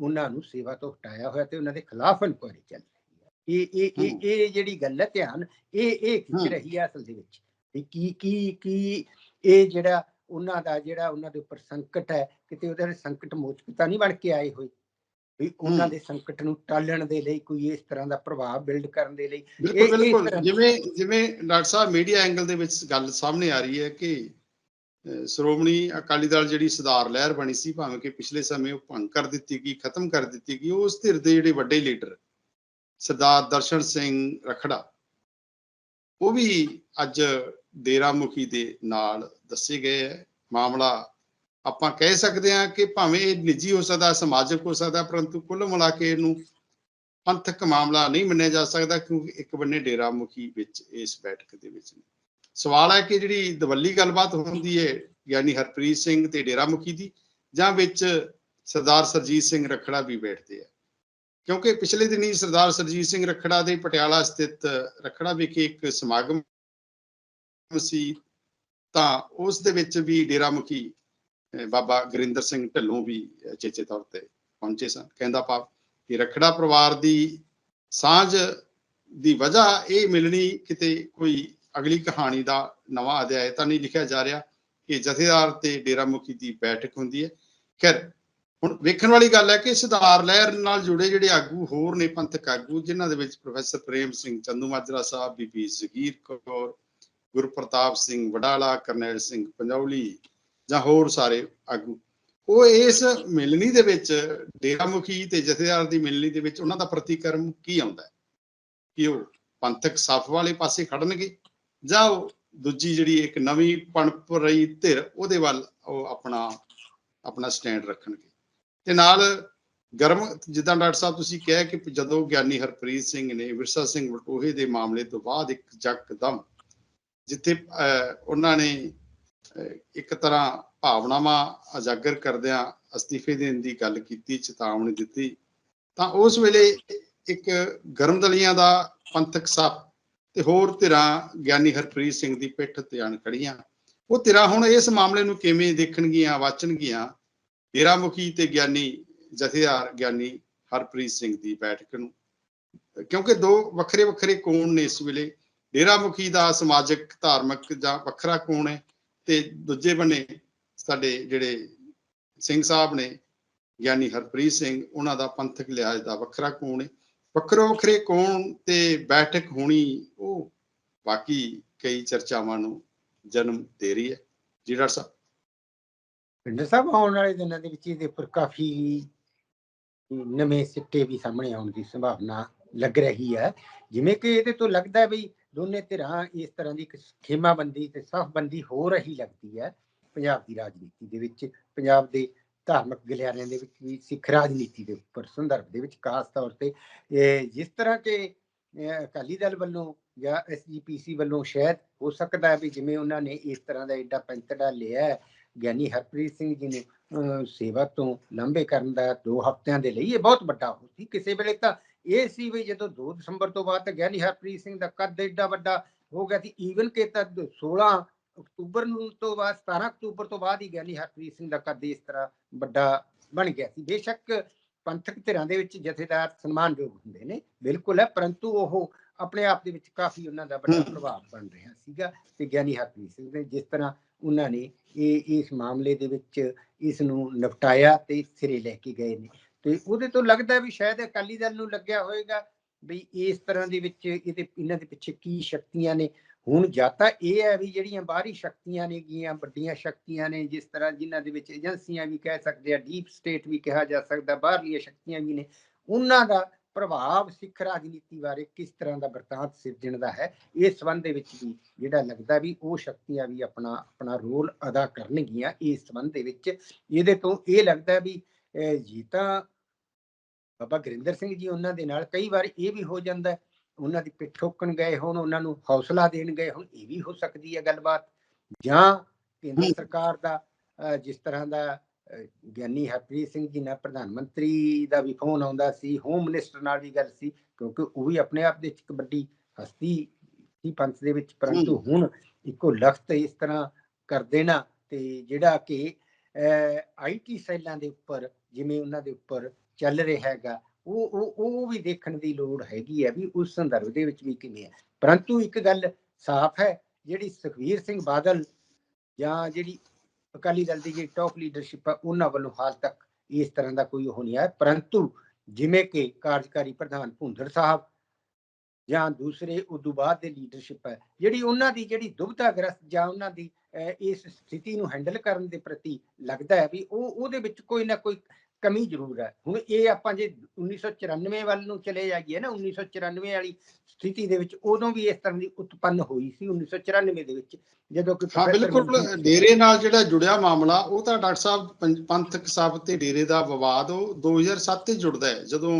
ਉਹਨਾਂ ਨੂੰ ਸੇਵਾ ਤੋਂ ਹਟਾਇਆ ਹੋਇਆ ਤੇ ਉਹਨਾਂ ਦੇ ਖਿਲਾਫ ਇਨਕੁਆਇਰੀ ਚੱਲ ਰਹੀ ਹੈ ਇਹ ਇਹ ਇਹ ਜਿਹੜੀ ਗੱਲ ਹੈ ਧਿਆਨ ਇਹ ਇਹ ਖਿੱਚ। ਰਹੀ ਹੈ ਅਸਲ ਦੇ ਵਿੱਚ ਕੀ ਕੀ ਕੀ ਇਹ ਜਿਹੜਾ ਉਹਨਾਂ ਦਾ ਜਿਹੜਾ ਉਹਨਾਂ ਦੇ ਉੱਪਰ ਸੰਕਟ ਹੈ ਕਿਤੇ ਉਹਦੇ ਸੰਕਟ ਮੋਚਕ ਤਾਂ ਨਹੀਂ ਬਣ ਕੇ ਆਏ ਹੋਏ ਵੀ ਉਹਨਾਂ। ਦੇ ਸੰਕਟ ਨੂੰ ਟਾਲਣ ਦੇ ਲਈ ਕੋਈ ਇਸ ਤਰ੍ਹਾਂ ਦਾ ਪ੍ਰਭਾਵ ਬਿਲਡ ਕਰਨ ਦੇ ਲਈ ਬਿਲਕੁਲ ਜਿਵੇਂ ਜਿਵੇਂ ਡਾਕਟਰ ਸਾਹਿਬ ਮੀਡੀਆ ਐਂਗਲ ਦੇ ਵਿੱਚ ਗੱਲ ਸਾਹਮਣੇ ਆ ਰਹੀ ਹੈ ਕਿ ਸ਼੍ਰੋਮਣੀ ਅਕਾਲੀ ਦਲ ਜਿਹੜੀ ਸੁਧਾਰ ਲਹਿਰ ਬਣੀ ਸੀ ਭਾਵੇਂ ਕਿ ਪਿਛਲੇ ਸਮੇਂ ਉਹ ਭੰਗ ਕਰ ਦਿੱਤੀ ਗਈ ਖਤਮ ਕਰ ਦਿੱਤੀ ਗਈ ਉਸ ਧਿਰ ਦੇ ਜਿਹੜੇ ਵੱਡੇ ਲੀਡਰ ਸਰਦਾਰ ਦਰਸ਼ਨ ਸਿੰਘ ਰਖੜਾ ਉਹ ਵੀ ਅੱਜ ਡੇਰਾ ਮੁਖੀ ਦੇ ਨਾਲ ਦੱਸੇ ਗਏ ਹੈ। ਮਾਮਲਾ ਆਪਾਂ ਕਹਿ ਸਕਦੇ ਹਾਂ ਕਿ ਭਾਵੇਂ ਇਹ ਨਿੱਜੀ ਹੋ ਸਕਦਾ, ਸਮਾਜਿਕ ਹੋ ਸਕਦਾ, ਪਰੰਤੂ ਕੁੱਲ ਮਿਲਾ ਕੇ ਇਹਨੂੰ ਪੰਥਕ ਮਾਮਲਾ ਨਹੀਂ ਮੰਨਿਆ ਜਾ ਸਕਦਾ, ਕਿਉਂਕਿ ਇੱਕ ਬੰਨੇ ਡੇਰਾ ਮੁਖੀ ਵਿੱਚ ਇਸ ਬੈਠਕ ਦੇ ਵਿੱਚ ਨੇ। ਸਵਾਲ ਹੈ ਕਿ ਜਿਹੜੀ ਦਵੱਲੀ ਗੱਲਬਾਤ ਹੁੰਦੀ ਹੈ, ਯਾਨੀ ਹਰਪ੍ਰੀਤ ਸਿੰਘ ਤੇ ਡੇਰਾ ਮੁਖੀ ਦੀ, ਜਾਂ ਵਿੱਚ ਸਰਦਾਰ ਸਰਜੀਤ ਸਿੰਘ ਰਖੜਾ ਵੀ ਬੈਠਦੇ ਆ। ਕਿਉਂਕਿ ਪਿਛਲੇ ਦਿਨੀ ਸਰਦਾਰ ਸਰਜੀਤ ਸਿੰਘ ਰਖੜਾ ਦੇ ਪਟਿਆਲਾ ਸਥਿਤ ਰਖੜਾ ਵਿਖੇ ਇੱਕ ਸਮਾਗਮ ਸੀ, ਤਾਂ ਉਸ ਦੇ ਵਿੱਚ ਵੀ ਡੇਰਾ ਮੁਖੀ ਬਾਬਾ ਗੁਰਿੰਦਰ ਸਿੰਘ ਢੱਲੋਂ ਵੀ ਚੇਚੇ ਤੌਰ ਤੇ ਪਹੁੰਚੇ ਸਨ। ਕਹਿੰਦਾ ਭਾਵ ਕਿ ਰਖੜਾ ਪਰਿਵਾਰ ਦੀ ਸਾਂਝ ਦੀ ਵਜ੍ਹਾ ਇਹ ਮਿਲਣੀ ਕਿਤੇ ਕੋਈ ਅਗਲੀ ਕਹਾਣੀ ਦਾ ਨਵਾਂ ਅਧਿਆਇ ਤਾਂ ਨਹੀਂ ਲਿਖਿਆ ਜਾ ਰਿਹਾ ਕਿ ਜਥੇਦਾਰ ਤੇ ਡੇਰਾ ਮੁਖੀ ਦੀ ਬੈਠਕ ਹੁੰਦੀ ਹੈ। ਖੈਰ, ਹੁਣ ਵੇਖਣ ਵਾਲੀ ਗੱਲ ਹੈ ਕਿ ਸੁਧਾਰ ਲਹਿਰ ਨਾਲ ਜੁੜੇ ਜਿਹੜੇ ਆਗੂ ਹੋਰ ਨੇ, ਪੰਥਕ ਆਗੂ, ਜਿਨ੍ਹਾਂ ਦੇ ਵਿੱਚ ਪ੍ਰੋਫੈਸਰ ਪ੍ਰੇਮ ਸਿੰਘ ਚੰਦੂਮਾਜਰਾ ਸਾਹਿਬ, ਬੀਬੀ ਜ਼ਗੀਰ ਕੌਰ ਗੁਰਪ੍ਰਤਾਪ ਸਿੰਘ, ਵਡਾਲਾ ਕਰਨੈਲ ਸਿੰਘ, ਪੰਜੌਲੀ ਜਾਂ ਹੋਰ ਸਾਰੇ ਆਗੂ। ਉਹ ਇਸ ਮਿਲਣੀ ਦੇ ਵਿੱਚ ਡੇਰਾ ਮੁਖੀ ਤੇ ਜਥੇਦਾਰ ਦੀ ਮਿਲਣੀ ਦੇ ਵਿੱਚ ਉਹਨਾਂ ਦਾ ਪ੍ਰਤੀਕਰਮ ਕੀ ਆਉਂਦਾ ਹੈ? ਕਿ ਉਹ ਪੰਥਕ ਸੱਫ ਵਾਲੇ ਪਾਸੇ ਖੜਨਗੇ ਜਾਂ ਉਹ ਦੂਜੀ ਜਿਹੜੀ ਇੱਕ ਨਵੀਂ ਪਣਪ ਰਹੀ ਧਿਰ, ਉਹਦੇ ਵੱਲ ਉਹ ਆਪਣਾ ਆਪਣਾ ਸਟੈਂਡ ਰੱਖਣਗੇ? ਤੇ ਨਾਲ ਗਰਮ, ਜਿੱਦਾਂ ਡਾਕਟਰ ਸਾਹਿਬ ਤੁਸੀਂ ਕਿਹਾ ਕਿ ਜਦੋਂ ਗਿਆਨੀ ਹਰਪ੍ਰੀਤ ਸਿੰਘ ਨੇ ਵਿਰਸਾ ਸਿੰਘ ਵਟੋਹੇ ਦੇ ਮਾਮਲੇ ਤੋਂ ਬਾਅਦ ਇੱਕ ਜੱਕਦਮ ਜਿੱਥੇ ਅਹ, ਉਹਨਾਂ ਨੇ ਇੱਕ ਤਰ੍ਹਾਂ ਭਾਵਨਾਵਾਂ ਉਜਾਗਰ ਕਰਦਿਆਂ ਅਸਤੀਫੇ ਦੇਣ ਦੀ ਗੱਲ ਕੀਤੀ ਚੇਤਾਵਨੀ ਦਿੱਤੀ ਤਾਂ ਉਸ ਵੇਲੇ ਇੱਕ ਗਰਮਦਲੀਆਂ ਦਾ ਪੰਥਕ ਸੱਪ ਤੇ ਹੋਰ ਧਿਰਾਂ ਗਿਆਨੀ ਹਰਪ੍ਰੀਤ ਸਿੰਘ ਦੀ ਪਿੱਠ ਤੇ ਆਣ ਖੜੀਆਂ ਉਹ ਧਿਰਾਂ ਹੁਣ ਇਸ ਮਾਮਲੇ ਨੂੰ ਕਿਵੇਂ ਦੇਖਣਗੀਆਂ ਵਾਚਣਗੀਆਂ? ਡੇਰਾ ਮੁਖੀ ਤੇ ਗਿਆਨੀ ਜਥੇਦਾਰ ਗਿਆਨੀ ਹਰਪ੍ਰੀਤ ਸਿੰਘ ਦੀ ਬੈਠਕ ਨੂੰ। ਕਿਉਂਕਿ ਦੋ ਵੱਖਰੇ ਵੱਖਰੇ ਕੋਣ ਨੇ ਇਸ ਵੇਲੇ। ਡੇਰਾ ਮੁਖੀ ਦਾ ਸਮਾਜਿਕ, ਧਾਰਮਿਕ ਜਾਂ ਵੱਖਰਾ ਕੋਣ ਹੈ? ਤੇ ਦੂਜੇ ਬੰਨੇ ਸਾਡੇ ਜਿਹੜੇ ਸਿੰਘ ਸਾਹਿਬ ਨੇ, ਗਿਆਨੀ ਹਰਪ੍ਰੀਤ ਸਿੰਘ, ਉਹਨਾਂ ਦਾ ਪੰਥਕ ਲਿਹਾਜ਼ ਦਾ ਵੱਖਰਾ ਕੋਣ ਹੈ? ਵੱਖਰੋ ਵੱਖਰੇ ਕੋਣ ਤੇ ਬੈਠਕ ਹੋਣੀ, ਉਹ ਬਾਕੀ ਕਈ ਚਰਚਾਵਾਂ ਨੂੰ ਜਨਮ ਦੇ ਰਹੀ ਹੈ। ਜੀ ਡਾਕਟਰ ਸਾਹਿਬ। ਪਿੰਡ ਸਾਹਿਬ ਆਉਣ ਵਾਲੇ ਦਿਨਾਂ ਦੇ ਵਿੱਚ ਇਹਦੇ ਉੱਪਰ ਕਾਫੀ ਨਵੇਂ ਸਿੱਟੇ ਵੀ ਸਾਹਮਣੇ ਆਉਣ ਦੀ ਸੰਭਾਵਨਾ ਲੱਗ ਰਹੀ ਹੈ। ਜਿਵੇਂ ਕਿ ਇਹਦੇ ਤੋਂ ਲੱਗਦਾ ਵੀ ਦੋਨੇ ਧਿਰਾਂ ਇਸ ਤਰ੍ਹਾਂ ਦੀ ਇੱਕ ਖੇਮਾਬੰਦੀ ਤੇ ਸਾਫਬੰਦੀ ਹੋ ਰਹੀ ਲੱਗਦੀ ਹੈ ਪੰਜਾਬ ਦੀ ਰਾਜਨੀਤੀ ਦੇ ਵਿੱਚ ਪੰਜਾਬ ਦੇ ਧਾਰਮਿਕ ਗਲਿਆਰਿਆਂ ਦੇ ਵਿੱਚ ਵੀ ਸਿੱਖ ਰਾਜਨੀਤੀ ਦੇ ਉੱਪਰ ਸੰਦਰਭ ਦੇ ਵਿੱਚ ਖਾਸ ਤੌਰ ਤੇ ਜਿਸ ਤਰ੍ਹਾਂ ਕਿ ਅਕਾਲੀ ਦਲ ਵੱਲੋਂ ਜਾਂ ਐਸਜੀਪੀਸੀ ਵੱਲੋਂ ਸ਼ਾਇਦ ਹੋ ਸਕਦਾ ਹੈ ਵੀ ਜਿਵੇਂ ਉਹਨਾਂ ਨੇ ਇਸ ਤਰ੍ਹਾਂ ਦਾ ਏਡਾ ਪੈਂਤੜਾ ਲਿਆ ਗਿਆਨੀ ਹਰਪ੍ਰੀਤ ਸਿੰਘ ਜੀ ਨੂੰ ਅਹ, ਸੇਵਾ ਤੋਂ ਲੰਬੇ ਕਰਨ ਦਾ 2 ਹਫ਼ਤਿਆਂ ਦੇ ਲਈ ਇਹ ਬਹੁਤ ਵੱਡਾ ਹੋ ਸੀ। ਕਿਸੇ ਵੇਲੇ ਤਾਂ ਇਹ ਸੀ ਵੀ ਜਦੋਂ 2 ਦਸੰਬਰ ਤੋਂ ਬਾਅਦ ਤਾਂ ਗਿਆਨੀ ਹਰਪ੍ਰੀਤ ਸਿੰਘ ਦਾ ਕੱਦ ਐਡਾ ਵੱਡਾ ਹੋ ਗਿਆ ਸੀ। ਈਵਨ ਕਿ ਤਾਂ 16 ਅਕਤੂਬਰ ਨੂੰ ਤੋਂ ਬਾਅਦ 17 ਅਕਤੂਬਰ ਤੋਂ ਬਾਅਦ ਹੀ ਗਿਆਨੀ ਹਰਪ੍ਰੀਤ ਸਿੰਘ ਦਾ ਕੱਦ ਇਸ ਤਰ੍ਹਾਂ ਵੱਡਾ ਬਣ ਗਿਆ ਸੀ। ਬੇਸ਼ੱਕ ਪੰਥਕ ਧਿਰਾਂ ਦੇ ਵਿੱਚ ਜਥੇਦਾਰ ਸਨਮਾਨਯੋਗ ਹੁੰਦੇ ਨੇ ਬਿਲਕੁਲ ਹੈ ਪਰੰਤੂ ਉਹ ਆਪਣੇ ਆਪ ਦੇ ਵਿੱਚ ਕਾਫੀ ਉਹਨਾਂ ਦਾ ਵੱਡਾ। ਪ੍ਰਭਾਵ ਬਣ ਰਿਹਾ ਸੀਗਾ ਤੇ ਗਿਆਨੀ ਹਰਪ੍ਰੀਤ ਸਿੰਘ ਨੇ ਜਿਸ ਤਰ੍ਹਾਂ ਉਹਨਾਂ ਨੇ ਇਹ ਇਸ ਮਾਮਲੇ ਦੇ ਵਿੱਚ ਇਸ ਨੂੰ ਨਿਪਟਾਇਆ ਤੇ ਸਿਰੇ ਲੈ ਕੇ ਗਏ ਨੇ। ਤੇ ਉਹਦੇ ਤੋਂ ਲੱਗਦਾ ਵੀ ਸ਼ਾਇਦ ਅਕਾਲੀ ਦਲ ਨੂੰ ਲੱਗਿਆ ਹੋਵੇਗਾ ਵੀ ਇਸ ਤਰ੍ਹਾਂ ਦੇ ਵਿੱਚ ਇਹਦੇ, ਇਹਨਾਂ ਦੇ ਪਿੱਛੇ ਕੀ ਸ਼ਕਤੀਆਂ ਨੇ। ਹੁਣ ਜਾਂ ਤਾਂ ਇਹ ਹੈ ਵੀ ਜਿਹੜੀਆਂ ਬਾਹਰੀ ਸ਼ਕਤੀਆਂ ਨੇ ਗੀਆਂ, ਵੱਡੀਆਂ ਸ਼ਕਤੀਆਂ ਨੇ, ਜਿਸ ਤਰ੍ਹਾਂ ਜਿਨ੍ਹਾਂ ਦੇ ਵਿੱਚ ਏਜੰਸੀਆਂ ਵੀ ਕਹਿ ਸਕਦੇ ਆ, ਡੀਪ ਸਟੇਟ ਵੀ ਕਿਹਾ ਜਾ ਸਕਦਾ, ਬਾਹਰਲੀਆਂ ਸ਼ਕਤੀਆਂ ਵੀ ਨੇ, ਉਹਨਾਂ ਦਾ ਪ੍ਰਭਾਵ ਸਿੱਖ ਰਾਜਨੀਤੀ ਬਾਰੇ ਕਿਸ ਤਰ੍ਹਾਂ ਦਾ ਵਰਤਾਂਤ ਸਿਰਜਣ ਦਾ ਹੈ, ਇਸ ਸੰਬੰਧ ਦੇ ਵਿੱਚ ਵੀ ਜਿਹੜਾ ਲੱਗਦਾ ਵੀ ਉਹ ਸ਼ਕਤੀਆਂ ਵੀ ਆਪਣਾ ਆਪਣਾ ਰੋਲ ਅਦਾ ਕਰਨਗੀਆਂ, ਇਸ ਸੰਬੰਧ ਦੇ ਵਿੱਚ। ਇਹਦੇ ਤੋਂ ਇਹ ਲੱਗਦਾ ਵੀ ਅਹ, ਜੀ ਤਾਂ ਬਾਬਾ ਗੁਰਿੰਦਰ ਸਿੰਘ ਜੀ ਉਹਨਾਂ ਦੇ ਨਾਲ ਕਈ ਵਾਰ ਇਹ ਵੀ ਹੋ ਜਾਂਦਾ ਉਹਨਾਂ ਦੀ ਪਿੱਠ ਠੋਕਣ ਗਏ ਹੋਣ ਉਹਨਾਂ ਨੂੰ ਹੌਸਲਾ ਦੇਣ ਗਏ ਹੋਣ ਇਹ ਵੀ ਹੋ ਸਕਦੀ ਹੈ ਗੱਲਬਾਤ ਜਾਂ ਕੇਂਦਰ। ਸਰਕਾਰ ਦਾ ਜਿਸ ਤਰ੍ਹਾਂ ਦਾ ਗਿਆਨੀ ਹਰਪ੍ਰੀਤ ਸਿੰਘ ਜੀ ਨਾਲ ਪ੍ਰਧਾਨ ਮੰਤਰੀ ਦਾ ਵੀ ਫੋਨ ਆਉਂਦਾ ਸੀ ਹੋਮ ਮਿਨਿਸਟਰ ਨਾਲ ਵੀ ਗੱਲ ਸੀ ਕਿਉਂਕਿ ਉਹ ਵੀ ਆਪਣੇ ਆਪ ਦੇ ਵਿੱਚ ਇੱਕ ਵੱਡੀ ਹਸਤੀ ਸੀ ਪੰਥ ਦੇ ਵਿੱਚ ਪਰੰਤੂ ਹੁਣ ਇੱਕੋ ਲਖਤ ਇਸ ਤਰ੍ਹਾਂ ਕਰ ਦੇਣਾ ਤੇ ਜਿਹੜਾ ਕਿ ਆਈਟੀ ਸੈੱਲਾਂ ਦੇ ਉੱਪਰ, ਜਿਵੇਂ ਉਹਨਾਂ ਦੇ ਉੱਪਰ ਚੱਲ ਰਿਹਾ ਹੈਗਾ, ਉਹ ਉਹ ਉਹ ਵੀ ਦੇਖਣ ਦੀ ਲੋੜ ਹੈਗੀ ਹੈ ਵੀ ਉਸ ਸੰਦਰਭ ਦੇ ਵਿੱਚ ਵੀ ਕਿਵੇਂ ਹੈ। ਪਰੰਤੂ ਇੱਕ ਗੱਲ ਸਾਫ਼ ਹੈ, ਜਿਹੜੀ ਸੁਖਵੀਰ ਸਿੰਘ ਬਾਦਲ ਜਾਂ ਜਿਹੜੀ ਅਕਾਲੀ ਦਲ ਦੀ ਜਿਹੜੀ ਟੌਪ ਲੀਡਰਸ਼ਿਪ ਹੈ ਉਹਨਾਂ ਵੱਲੋਂ ਹਾਲ ਤੱਕ ਇਸ ਤਰ੍ਹਾਂ ਦਾ ਕੋਈ ਉਹ ਨਹੀਂ ਆਇਆ। ਪਰੰਤੂ ਜਿਵੇਂ ਕਿ ਕਾਰਜਕਾਰੀ ਪ੍ਰਧਾਨ ਭੁੰਦਰ ਸਾਹਿਬ ਜਾਂ ਦੂਸਰੇ ਉਦੋਂ ਬਾਅਦ ਦੇ ਲੀਡਰਸ਼ਿਪ ਹੈ ਜਿਹੜੀ ਉਹਨਾਂ ਦੀ ਜਿਹੜੀ ਦੁਬਿਧਾਗ੍ਰਸਤ ਜਾਂ ਉਹਨਾਂ ਦੀ ਇਸ ਸਥਿਤੀ ਨੂੰ ਹੈਂਡਲ ਕਰਨ ਦੇ ਪ੍ਰਤੀ ਲੱਗਦਾ ਹੈ ਵੀ ਉਹ ਉਹਦੇ ਵਿੱਚ ਕੋਈ ਨਾ ਕੋਈ ਕਮੀ ਜ਼ਰੂਰ ਹੈ। ਹੁਣ ਇਹ ਆਪਾਂ ਜੇ 1994 ਵੱਲ ਨੂੰ ਚਲੇ ਜਾਈਏ ਨਾ 1994 ਵਾਲੀ ਸਥਿਤੀ ਦੇ ਵਿੱਚ ਉਦੋਂ ਵੀ ਇਸ ਤਰ੍ਹਾਂ ਦੀ ਉਤਪੰਨ ਹੋਈ ਸੀ 1994 ਦੇ ਵਿੱਚ ਜਦੋਂ ਕਿ ਹਾਂ ਬਿਲਕੁਲ ਡੇਰੇ ਨਾਲ ਜਿਹੜਾ ਜੁੜਿਆ ਮਾਮਲਾ ਉਹ ਤਾਂ ਡਾਕਟਰ ਸਾਹਿਬ ਪੰਥਕ ਸਭ ਤੇ ਡੇਰੇ ਦਾ ਵਿਵਾਦ ਉਹ 2007 ਤੇ ਜੁੜਦਾ ਹੈ ਜਦੋਂ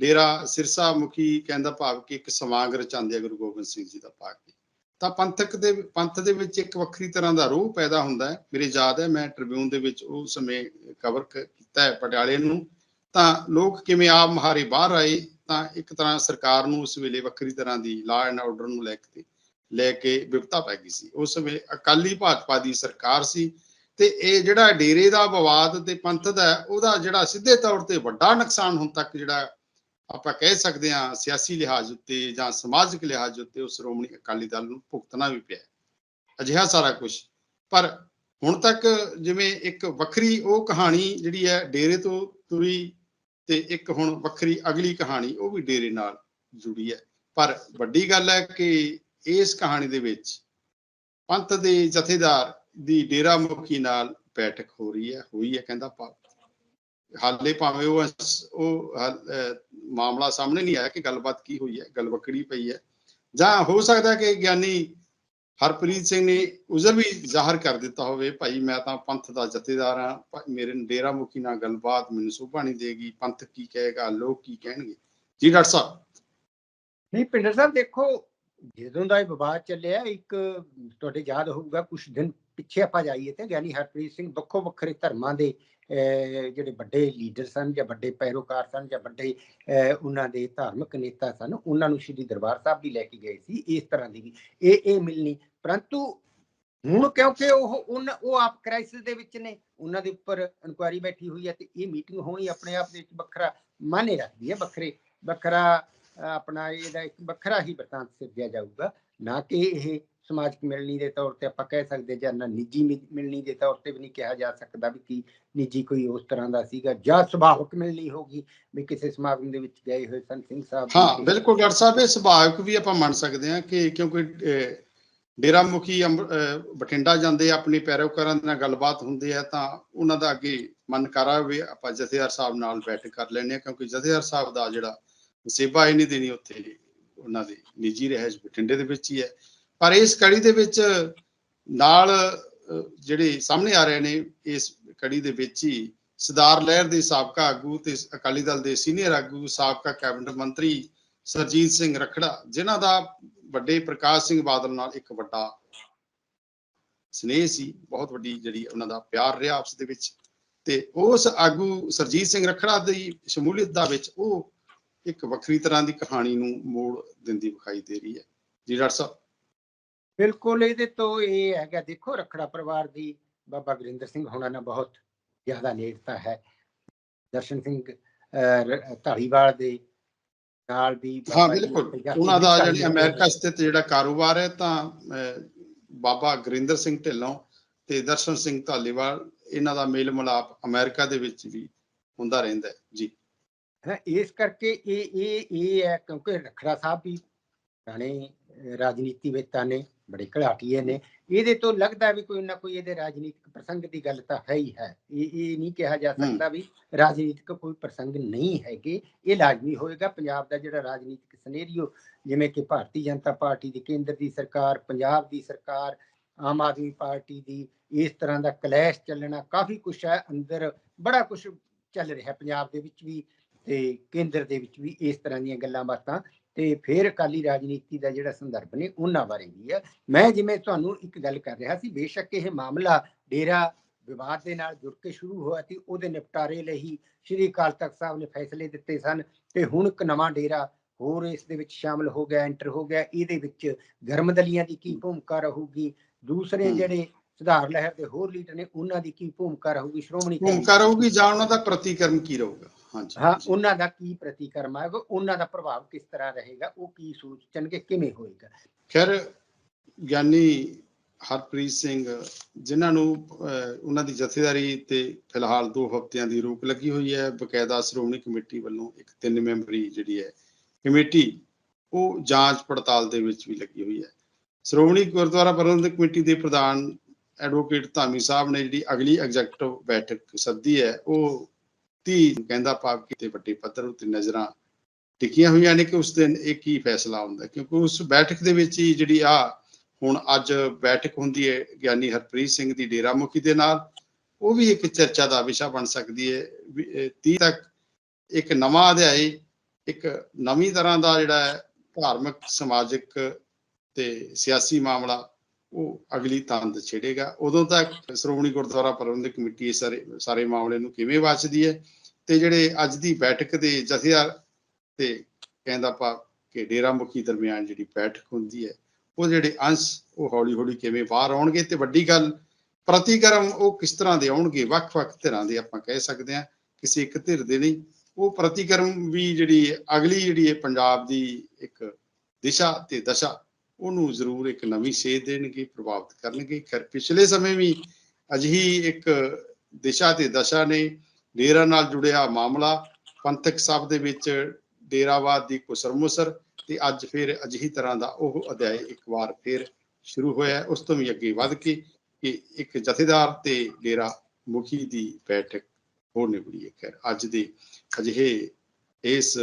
ਡੇਰਾ ਸਿਰਸਾ ਮੁਖੀ ਕਹਿੰਦਾ ਭਾਵ ਕਿ ਇੱਕ ਸਮਾਗ ਰਚਾਉਂਦੇ ਆ ਗੁਰੂ ਗੋਬਿੰਦ ਸਿੰਘ ਜੀ ਦਾ ਪਾ ਕੇ ਤਾਂ ਪੰਥਕ ਦੇ, ਪੰਥ ਦੇ ਵਿੱਚ ਇੱਕ ਵੱਖਰੀ ਤਰ੍ਹਾਂ ਦਾ ਰੂਹ ਪੈਦਾ ਹੁੰਦਾ ਹੈ। ਮੇਰੇ ਯਾਦ ਹੈ, ਮੈਂ ਟ੍ਰਿਬਿਊਨ ਦੇ ਵਿੱਚ ਉਹ ਸਮੇਂ ਕਵਰ ਕੀਤਾ ਹੈ ਪਟਿਆਲੇ ਨੂੰ। ਤਾਂ ਲੋਕ ਕਿਵੇਂ ਆਪ ਮਹਾਰੇ ਬਾਹਰ ਆਏ, ਤਾਂ ਇੱਕ ਤਰ੍ਹਾਂ ਸਰਕਾਰ ਨੂੰ ਉਸ ਵੇਲੇ ਵੱਖਰੀ ਤਰ੍ਹਾਂ ਦੀ ਲਾ ਐਂਡ ਆਰਡਰ ਨੂੰ ਲੈ ਕੇ ਲੈ ਕੇ ਵਿਪਤਾ ਪੈ ਗਈ ਸੀ। ਉਸ ਵੇਲੇ ਅਕਾਲੀ ਭਾਜਪਾ ਦੀ ਸਰਕਾਰ ਸੀ ਤੇ ਇਹ ਜਿਹੜਾ ਡੇਰੇ ਦਾ ਵਿਵਾਦ ਤੇ ਪੰਥ ਦਾ ਉਹਦਾ ਜਿਹੜਾ ਸਿੱਧੇ ਤੌਰ ਤੇ ਵੱਡਾ ਨੁਕਸਾਨ ਹੁਣ ਤੱਕ ਜਿਹੜਾ ਆਪਾਂ ਕਹਿ ਸਕਦੇ ਹਾਂ ਸਿਆਸੀ ਲਿਹਾਜ਼ ਉੱਤੇ ਜਾਂ ਸਮਾਜਿਕ ਲਿਹਾਜ਼ ਉੱਤੇ ਉਸ ਸ਼੍ਰੋਮਣੀ ਅਕਾਲੀ ਦਲ ਨੂੰ ਭੁਗਤਣਾ ਵੀ ਪਿਆ ਅਜਿਹਾ ਸਾਰਾ ਕੁਝ ਪਰ ਹੁਣ ਤੱਕ ਜਿਵੇਂ ਇੱਕ ਵੱਖਰੀ ਉਹ ਕਹਾਣੀ ਜਿਹੜੀ ਹੈ ਡੇਰੇ ਤੋਂ ਤੁਰੀ ਤੇ ਇੱਕ ਹੁਣ ਵੱਖਰੀ ਅਗਲੀ ਕਹਾਣੀ ਉਹ ਵੀ ਡੇਰੇ ਨਾਲ ਜੁੜੀ ਹੈ। ਪਰ ਵੱਡੀ ਗੱਲ ਹੈ ਕਿ ਇਸ ਕਹਾਣੀ ਦੇ ਵਿੱਚ ਪੰਥ ਦੇ ਜਥੇਦਾਰ ਦੀ ਡੇਰਾ ਮੁਖੀ ਨਾਲ ਬੈਠਕ ਹੋ ਰਹੀ ਹੈ, ਹੋਈ ਹੈ, ਕਹਿੰਦਾ ਭਾ- ਹਾਲੇ ਭਾਵੇਂ ਉਹ ਉਹ ਮਾਮਲਾ ਸਾਹਮਣੇ ਨਹੀਂ ਆਇਆ ਕਿ ਗੱਲਬਾਤ ਕੀ ਹੋਈ ਹੈ, ਗੱਲ ਪਈ ਹੈ। ਜਾਂ ਹੋ ਸਕਦਾ ਕਿ ਗਿਆਨੀ ਹਰਪ੍ਰੀਤ ਸਿੰਘ ਨੇ ਉਜ਼ਰ ਵੀ ਜ਼ਾਹਰ ਕਰ ਦਿੱਤਾ ਹੋਵੇ, ਭਾਈ ਮੈਂ ਤਾਂ ਪੰਥ ਦਾ ਜਥੇਦਾਰ ਹਾਂ ਮੇਰੇ ਡੇਰਾ ਮੁਖੀ ਨਾਲ ਗੱਲਬਾਤ ਮੈਨੂੰ ਸ਼ੋਭਾ ਨਹੀਂ ਦੇਗੀ, ਪੰਥ ਕੀ ਕਹੇਗਾ, ਲੋਕ ਕੀ ਕਹਿਣਗੇ? ਜੀ ਡਾਕਟਰ ਸਾਹਿਬ। ਨਹੀਂ, ਪਿੰਡਰ ਸਾਹਿਬ ਦੇਖੋ, ਜਦੋਂ ਦਾ ਇਹ ਵਿਵਾਦ ਚੱਲਿਆ, ਇੱਕ ਤੁਹਾਡੇ ਯਾਦ ਹੋਊਗਾ ਕੁਝ ਦਿਨ ਪਿੱਛੇ ਆਪਾਂ ਜਾਈਏ ਤੇ ਗਿਆਨੀ ਹਰਪ੍ਰੀਤ ਸਿੰਘ ਵੱਖੋ ਵੱਖਰੇ ਧਰਮਾਂ ਦੇ ਜਿਹੜੇ ਵੱਡੇ ਲੀਡਰ ਸਨ ਜਾਂ ਵੱਡੇ ਪੈਰੋਕਾਰ ਸਨ ਜਾਂ ਵੱਡੇ ਉਹਨਾਂ ਦੇ ਧਾਰਮਿਕ ਨੇਤਾ ਸਨ, ਉਹਨਾਂ ਨੂੰ ਸ਼੍ਰੀ ਦਰਬਾਰ ਸਾਹਿਬ ਵੀ ਲੈ ਕੇ ਗਏ ਸੀ, ਇਸ ਤਰ੍ਹਾਂ ਦੀ ਵੀ। ਇਹ ਇਹ ਮਿਲਣੀ, ਪਰੰਤੂ ਹੁਣ ਕਿਉਂਕਿ ਉਹ, ਉਨ- ਉਹ ਆਪ ਕ੍ਰਾਈਸਿਸ ਦੇ ਵਿੱਚ ਨੇ, ਉਹਨਾਂ ਦੇ ਉੱਪਰ ਇਨਕੁਆਇਰੀ ਬੈਠੀ ਹੋਈ ਹੈ ਤੇ ਇਹ ਮੀਟਿੰਗ ਹੋਣੀ ਆਪਣੇ ਆਪ ਦੇ ਵਿੱਚ ਵੱਖਰਾ ਮਾਨੇ ਰੱਖਦੀ ਹੈ, ਵੱਖਰੇ, ਵੱਖਰਾ, ਆਪਣਾ ਇਹਦਾ ਇੱਕ ਵੱਖਰਾ ਹੀ ਵਰਤਾਂਤ ਸਿਰਜਿਆ ਜਾਊਗਾ, ਨਾ ਕਿ ਇਹ ਸਮਾਜਿਕ ਮਿਲਣੀ ਦੇ ਤੌਰ ਤੇ ਆਪਾਂ ਕਹਿ ਸਕਦੇ ਜਾਂ ਨਾ ਨਿੱਜੀ ਮਿਲਣੀ ਦੇ ਤੌਰ ਤੇ ਵੀ ਨਹੀਂ ਕਿਹਾ ਜਾ ਸਕਦਾ ਵੀ ਕੀ ਨਿੱਜੀ ਕੋਈ ਉਸ ਤਰ੍ਹਾਂ ਦਾ ਸੀਗਾ ਜਾਂ ਸੁਭਾਵਿਕ ਮਿਲਣੀ ਹੋਗੀ ਵੀ ਕਿਸੇ ਸਮਾਗਮ ਦੇ ਵਿੱਚ ਗਏ ਹੋਏ ਸੰਤ ਸਿੰਘ ਸਾਹਿਬ ਹਾਂ ਬਿਲਕੁਲ ਡਾਕਟਰ ਸਾਹਿਬ ਇਹ ਸੁਭਾਵਿਕ ਵੀ ਆਪਾਂ ਮੰਨ ਸਕਦੇ ਹਾਂ ਕਿ ਕਿਉਂਕਿ ਡੇਰਾ ਮੁਖੀ ਬਠਿੰਡਾ ਜਾਂਦੇ ਆਪਣੇ ਪੈਰੋਕਾਰਾਂ ਦੇ ਨਾਲ ਗੱਲਬਾਤ ਹੁੰਦੀ ਹੈ ਤਾਂ ਉਹਨਾਂ ਦਾ ਅੱਗੇ ਮਨ ਕਰਾ ਵੀ ਆਪਾਂ ਜਥੇਦਾਰ ਸਾਹਿਬ ਨਾਲ ਬੈਠਕ ਕਰ ਲੈਣੇ ਆ ਕਿਉਂਕਿ ਜਥੇਦਾਰ ਸਾਹਿਬ ਦਾ ਜਿਹੜਾ ਸੇਵਾ ਇਹ ਨਹੀਂ ਦੇਣੀ ਉੱਥੇ ਉਹਨਾਂ ਦੀ ਨਿੱਜੀ ਰਹਿਜ ਬਠਿੰਡੇ ਦੇ ਵਿੱਚ ਹੀ ਹੈ। ਪਰ ਇਸ ਕੜੀ ਦੇ ਵਿੱਚ ਨਾਲ ਜਿਹੜੇ ਸਾਹਮਣੇ ਆ ਰਹੇ ਨੇ, ਇਸ ਕੜੀ ਦੇ ਵਿੱਚ ਹੀ ਸਰਦਾਰ ਲਹਿਰ ਦੇ ਸਾਬਕਾ ਆਗੂ ਤੇ ਅਕਾਲੀ ਦਲ ਦੇ ਸੀਨੀਅਰ ਆਗੂ, ਸਾਬਕਾ ਕੈਬਨਿਟ ਮੰਤਰੀ ਸਰਜੀਤ ਸਿੰਘ ਰਖੜਾ, ਜਿਨ੍ਹਾਂ ਦਾ ਵੱਡੇ ਪ੍ਰਕਾਸ਼ ਸਿੰਘ ਬਾਦਲ ਨਾਲ ਇੱਕ ਵੱਡਾ ਸਨੇਹ ਸੀ, ਬਹੁਤ ਵੱਡੀ ਜਿਹੜੀ ਉਹਨਾਂ ਦਾ ਪਿਆਰ ਰਿਹਾ ਆਪਸ ਦੇ ਵਿੱਚ। ਤੇ ਉਸ ਆਗੂ ਸਰਜੀਤ ਸਿੰਘ ਰਖੜਾ ਦੀ ਸ਼ਮੂਲੀਅਤ ਦਾ ਵਿੱਚ ਉਹ ਇੱਕ ਵੱਖਰੀ ਤਰ੍ਹਾਂ ਦੀ ਕਹਾਣੀ ਨੂੰ ਮੋੜ ਦਿੰਦੀ ਵਿਖਾਈ ਦੇ ਰਹੀ ਹੈ। ਜੀ ਡਾਕਟਰ ਸਾਹਿਬ। ਬਿਲਕੁਲ ਇਹਦੇ ਤੋਂ ਇਹ ਹੈਗਾ ਦੇਖੋ ਰਖੜਾ ਪਰਿਵਾਰ ਦੀ ਬਾਬਾ ਗੁਰਿੰਦਰ ਸਿੰਘ ਹੋਣਾ ਨਾਲ ਬਹੁਤ ਜ਼ਿਆਦਾ ਨੇੜਤਾ ਹੈ। ਦਰਸ਼ਨ ਸਿੰਘ ਧਾਲੀਵਾਲ ਦੇ ਨਾਲ ਵੀ ਹਾਂ ਬਿਲਕੁਲ। ਉਹਨਾਂ ਦਾ ਜਿਹੜੀ ਅਮਰੀਕਾ ਸਥਿਤ ਜਿਹੜਾ ਕਾਰੋਬਾਰ ਹੈ ਤਾਂ ਬਾਬਾ ਗੁਰਿੰਦਰ ਸਿੰਘ ਢਿੱਲੋਂ ਤੇ ਦਰਸ਼ਨ ਸਿੰਘ ਧਾਲੀਵਾਲ ਇਹਨਾਂ ਦਾ ਮੇਲ ਮਿਲਾਪ ਅਮਰੀਕਾ ਦੇ ਵਿੱਚ ਵੀ ਹੁੰਦਾ ਰਹਿੰਦਾ ਹੈ। ਜੀ। ਹਾਂ ਇਸ ਕਰਕੇ ਇਹ ਇਹ ਇਹ ਹੈ ਕਿਉਂਕਿ ਰਖੜਾ ਸਾਹਿਬ ਵੀ ਪੁਰਾਣੇ ਅਹ, ਰਾਜਨੀਤੀਵੇਤਾ ਨੇ। ਬੜੇ ਘਲਾਟੀਏ ਨੇ ਇਹਦੇ ਤੋਂ ਲੱਗਦਾ ਵੀ ਕੋਈ ਨਾ ਕੋਈ ਇਹਦੇ ਰਾਜਨੀਤਿਕ ਪ੍ਰਸੰਗ ਦੀ ਗੱਲ ਤਾਂ ਹੈ ਹੀ ਹੈ। ਇਹ ਇਹ ਨਹੀਂ ਕਿਹਾ ਜਾ। ਸਕਦਾ ਵੀ ਰਾਜਨੀਤਿਕ ਕੋਈ ਪ੍ਰਸੰਗ ਨਹੀਂ ਹੈਗੇ। ਇਹ ਲਾਜ਼ਮੀ ਹੋਏਗਾ। ਪੰਜਾਬ ਦਾ ਜਿਹੜਾ ਰਾਜਨੀਤਿਕ ਸਿਨੈਰੀਓ ਜਿਵੇਂ ਕਿ ਭਾਰਤੀ ਜਨਤਾ ਪਾਰਟੀ ਦੀ ਕੇਂਦਰ ਦੀ ਸਰਕਾਰ ਪੰਜਾਬ ਦੀ ਸਰਕਾਰ ਆਮ ਆਦਮੀ ਪਾਰਟੀ ਦੀ ਇਸ ਤਰ੍ਹਾਂ ਦਾ ਕਲੈਸ਼ ਚੱਲਣਾ ਕਾਫੀ ਕੁਛ ਹੈ। ਅੰਦਰ ਬੜਾ ਕੁਛ ਚੱਲ ਰਿਹਾ ਪੰਜਾਬ ਦੇ ਵਿੱਚ ਵੀ ਤੇ ਕੇਂਦਰ ਦੇ ਵਿੱਚ ਵੀ ਇਸ ਤਰ੍ਹਾਂ ਦੀਆਂ ਗੱਲਾਂ ਬਾਤਾਂ। ਤੇ ਫਿਰ ਅਕਾਲੀ ਰਾਜਨੀਤੀ ਦਾ ਜਿਹੜਾ ਸੰਦਰਭ ਨੇ ਉਹਨਾਂ ਬਾਰੇ ਵੀ ਹੈ ਮੈਂ ਜਿਵੇਂ ਤੁਹਾਨੂੰ ਇੱਕ ਗੱਲ ਕਰ ਰਿਹਾ ਸੀ ਬੇਸ਼ੱਕ ਇਹ ਮਾਮਲਾ ਡੇਰਾ ਵਿਵਾਦ ਦੇ ਨਾਲ ਜੁੜ ਕੇ ਸ਼ੁਰੂ ਹੋਇਆ ਸੀ ਉਹਦੇ ਨਿਪਟਾਰੇ ਲਈ ਸ਼੍ਰੀ ਅਕਾਲ ਤਖਤ ਸਾਹਿਬ ਨੇ ਫੈਸਲੇ ਦਿੱਤੇ ਸਨ ਤੇ ਹੁਣ ਇੱਕ ਨਵਾਂ ਡੇਰਾ ਹੋਰ ਇਸ ਦੇ ਵਿੱਚ ਸ਼ਾਮਲ ਹੋ ਗਿਆ ਐਂਟਰ ਹੋ ਗਿਆ। ਇਹਦੇ ਵਿੱਚ ਗਰਮਦਲੀਆਂ ਦੀ ਕੀ ਭੂਮਿਕਾ ਰਹੂਗੀ? ਦੂਸਰੇ। ਜਿਹੜੇ ਸੁਧਾਰ ਲਹਿਰ ਦੇ ਹੋਰ ਲੀਡਰ ਨੇ ਉਹਨਾਂ ਦੀ ਕੀ ਭੂਮਿਕਾ ਰਹੂਗੀ? ਸ਼੍ਰੋਮਣੀ ਭੂਮਿਕਾ ਰਹੂਗੀ ਜਾਂ ਉਹਨਾਂ ਦਾ ਪ੍ਰਤੀਕਰਮ ਕੀ ਰਹੂਗਾ? ਹਾਂਜੀ ਹਾਂ ਉਹਨਾਂ ਦਾ ਕੀ ਪ੍ਰਤੀਕਰਮ ਆਏਗਾ ਉਹਨਾਂ ਦਾ ਪ੍ਰਭਾਵ ਕਿਸ ਤਰ੍ਹਾਂ ਰਹੇਗਾ? ਉਹ ਕੀ ਸੋਚਣਗੇ ਕਿਵੇਂ ਹੋਏਗਾ? ਖੈਰ ਗਿਆਨੀ ਹਰਪ੍ਰੀਤ ਸਿੰਘ ਜਿਨ੍ਹਾਂ ਨੂੰ ਉਹਨਾਂ ਦੀ ਜਥੇਦਾਰੀ ਤੇ ਫਿਲਹਾਲ 2 ਹਫ਼ਤਿਆਂ ਦੀ ਰੋਕ ਲੱਗੀ ਹੋਈ ਹੈ ਬਕਾਇਦਾ ਸ਼੍ਰੋਮਣੀ ਕਮੇਟੀ ਵੱਲੋਂ ਇੱਕ ਤਿੰਨ ਮੈਂਬਰੀ ਜਿਹੜੀ ਹੈ ਕਮੇਟੀ ਉਹ ਜਾਂਚ ਪੜਤਾਲ ਦੇ ਵਿੱਚ ਵੀ ਲੱਗੀ ਹੋਈ ਹੈ। ਸ਼੍ਰੋਮਣੀ ਗੁਰਦੁਆਰਾ ਪ੍ਰਬੰਧਕ ਕਮੇਟੀ ਦੇ ਪ੍ਰਧਾਨ ਐਡਵੋਕੇਟ ਧਾਮੀ ਸਾਹਿਬ ਨੇ ਜਿਹੜੀ ਅਗਲੀ ਐਗਜ਼ੈਕਟਿਵ ਬੈਠਕ ਸੱਦੀ ਹੈ ਉਹ 30 ਕਹਿੰਦਾ ਭਾਵ ਕਿ ਵੱਡੇ ਪੱਧਰ ਉੱਤੇ ਨਜ਼ਰਾਂ ਟਿਕੀਆਂ ਹੋਈਆਂ ਨੇ ਕਿ ਉਸ ਦਿਨ ਇਹ ਕੀ ਫੈਸਲਾ ਹੁੰਦਾ ਕਿਉਂਕਿ ਉਸ ਬੈਠਕ ਦੇ ਵਿੱਚ ਹੀ ਜਿਹੜੀ ਆ ਹੁਣ ਅੱਜ ਬੈਠਕ ਹੁੰਦੀ ਹੈ ਗਿਆਨੀ ਹਰਪ੍ਰੀਤ ਸਿੰਘ ਦੀ ਡੇਰਾ ਮੁਖੀ ਦੇ ਨਾਲ ਉਹ ਵੀ ਇੱਕ ਚਰਚਾ ਦਾ ਵਿਸ਼ਾ ਬਣ ਸਕਦੀ ਹੈ। ਵੀ, ਇਹ 30 ਤੱਕ ਇੱਕ ਨਵਾਂ ਅਧਿਆਇ ਇੱਕ ਨਵੀਂ ਤਰ੍ਹਾਂ ਦਾ ਜਿਹੜਾ ਹੈ ਧਾਰਮਿਕ ਸਮਾਜਿਕ ਤੇ ਸਿਆਸੀ ਮਾਮਲਾ ਉਹ ਅਗਲੀ ਤੰਦ ਛੇੜੇਗਾ। ਉਦੋਂ ਤੱਕ ਸ਼੍ਰੋਮਣੀ ਗੁਰਦੁਆਰਾ ਪ੍ਰਬੰਧਕ ਕਮੇਟੀ ਇਸ ਸਾਰੇ ਸਾਰੇ ਮਾਮਲੇ ਨੂੰ ਕਿਵੇਂ ਵਾਚਦੀ ਹੈ? ਤੇ ਜਿਹੜੇ ਅੱਜ ਦੀ ਬੈਠਕ ਦੇ ਜਥੇਦਾਰ ਤੇ ਕਹਿੰਦਾ ਪਾ ਕਿ ਡੇਰਾ ਮੁਖੀ ਦਰਮਿਆਨ ਜਿਹੜੀ ਬੈਠਕ ਹੁੰਦੀ ਹੈ, ਉਹ ਜਿਹੜੇ ਅੰਸ਼, ਉਹ ਹੌਲੀ ਹੌਲੀ ਕਿਵੇਂ ਬਾਹਰ ਆਉਣਗੇ? ਤੇ ਵੱਡੀ ਗੱਲ, ਪ੍ਰਤੀਕਰਮ ਉਹ ਕਿਸ ਤਰ੍ਹਾਂ ਦੇ ਆਉਣਗੇ? ਵੱਖ-ਵੱਖ ਧਿਰਾਂ ਦੇ ਆਪਾਂ ਕਹਿ ਸਕਦੇ ਹਾਂ, ਕਿਸੇ ਇੱਕ ਧਿਰ ਦੇ ਨਹੀਂ। ਉਹ ਪ੍ਰਤੀਕਰਮ ਵੀ ਜਿਹੜੀ ਅਗਲੀ ਜਿਹੜੀ ਹੈ ਪੰਜਾਬ ਦੀ ਇੱਕ ਦਿਸ਼ਾ ਤੇ ਦਸ਼ਾ ਉਹਨੂੰ ਜ਼ਰੂਰ ਇੱਕ ਨਵੀਂ ਸੇਧ ਦੇਣਗੇ, ਪ੍ਰਭਾਵਿਤ ਕਰਨਗੇ। ਖੈਰ, ਪਿਛਲੇ ਸਮੇਂ ਵੀ ਅਜਿਹੀ ਇੱਕ ਦਿਸ਼ਾ ਤੇ ਦਸ਼ਾ ਨੇ ਡੇਰਾ ਨਾਲ ਜੁੜਿਆ ਮਾਮਲਾ, ਪੰਥਕ ਸਭ ਦੇ ਵਿੱਚ ਡੇਰਾਵਾਦ ਦੀ ਕੁਸਰਮੁਸਰ ਤੇ ਅੱਜ ਫਿਰ ਅਜਿਹੀ ਤਰ੍ਹਾਂ ਦਾ ਉਹ ਅਧਿਆਇ ਇੱਕ ਵਾਰ ਫਿਰ ਸ਼ੁਰੂ ਹੋਇਆ ਉਸ ਤੋਂ ਵੀ ਅੱਗੇ ਵੱਧ ਕੇ ਕਿ ਇੱਕ ਜਥੇਦਾਰ ਤੇ ਡੇਰਾ ਮੁਖੀ ਦੀ ਬੈਠਕ ਹੋ ਨਿਬੜੀ ਹੈ ਖੈਰ, ਅੱਜ ਦੇ ਅਜਿਹੇ ਇਸ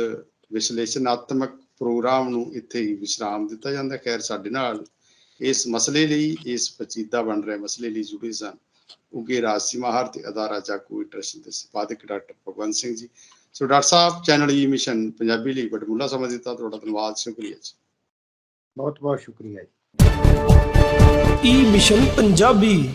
ਵਿਸ਼ਲੇਸ਼ਣਾਤਮਕ ਪ੍ਰੋਗਰਾਮ ਨੂੰ ਇੱਥੇ ਹੀ ਵਿਸ਼ਰਾਮ ਦਿੱਤਾ ਜਾਂਦਾ ਹੈ। ਖੈਰ ਸਾਡੇ ਨਾਲ ਇਸ ਮਸਲੇ ਲਈ ਇਸ ਪਚੀਦਾ ਬਣ ਰਹੇ ਮਸਲੇ ਲਈ ਜੁੜੇ ਸਨ ਉਗੇ ਰਾਜਸੀ ਮਾਹਰ ਤੇ ਅਦਾਰਾ ਜਾਕੂ ਟਰਸਟ ਦੇ ਸੰਪਾਦਕ doctor Bhagwant Singh ji. So doctor ਸਾਹਿਬ ਚੈਨਲ ਈ ਮਿਸ਼ਨ ਪੰਜਾਬੀ ਲਈ ਬੜਮੁੱਲਾ ਸਮਾਂ ਦਿੱਤਾ। ਤੁਹਾਡਾ ਧੰਨਵਾਦ ਸ਼ੁਕਰੀਆ ਜੀ। ਬਹੁਤ ਬਹੁਤ ਸ਼ੁਕਰੀਆ ਜੀ। E mission Punjabi.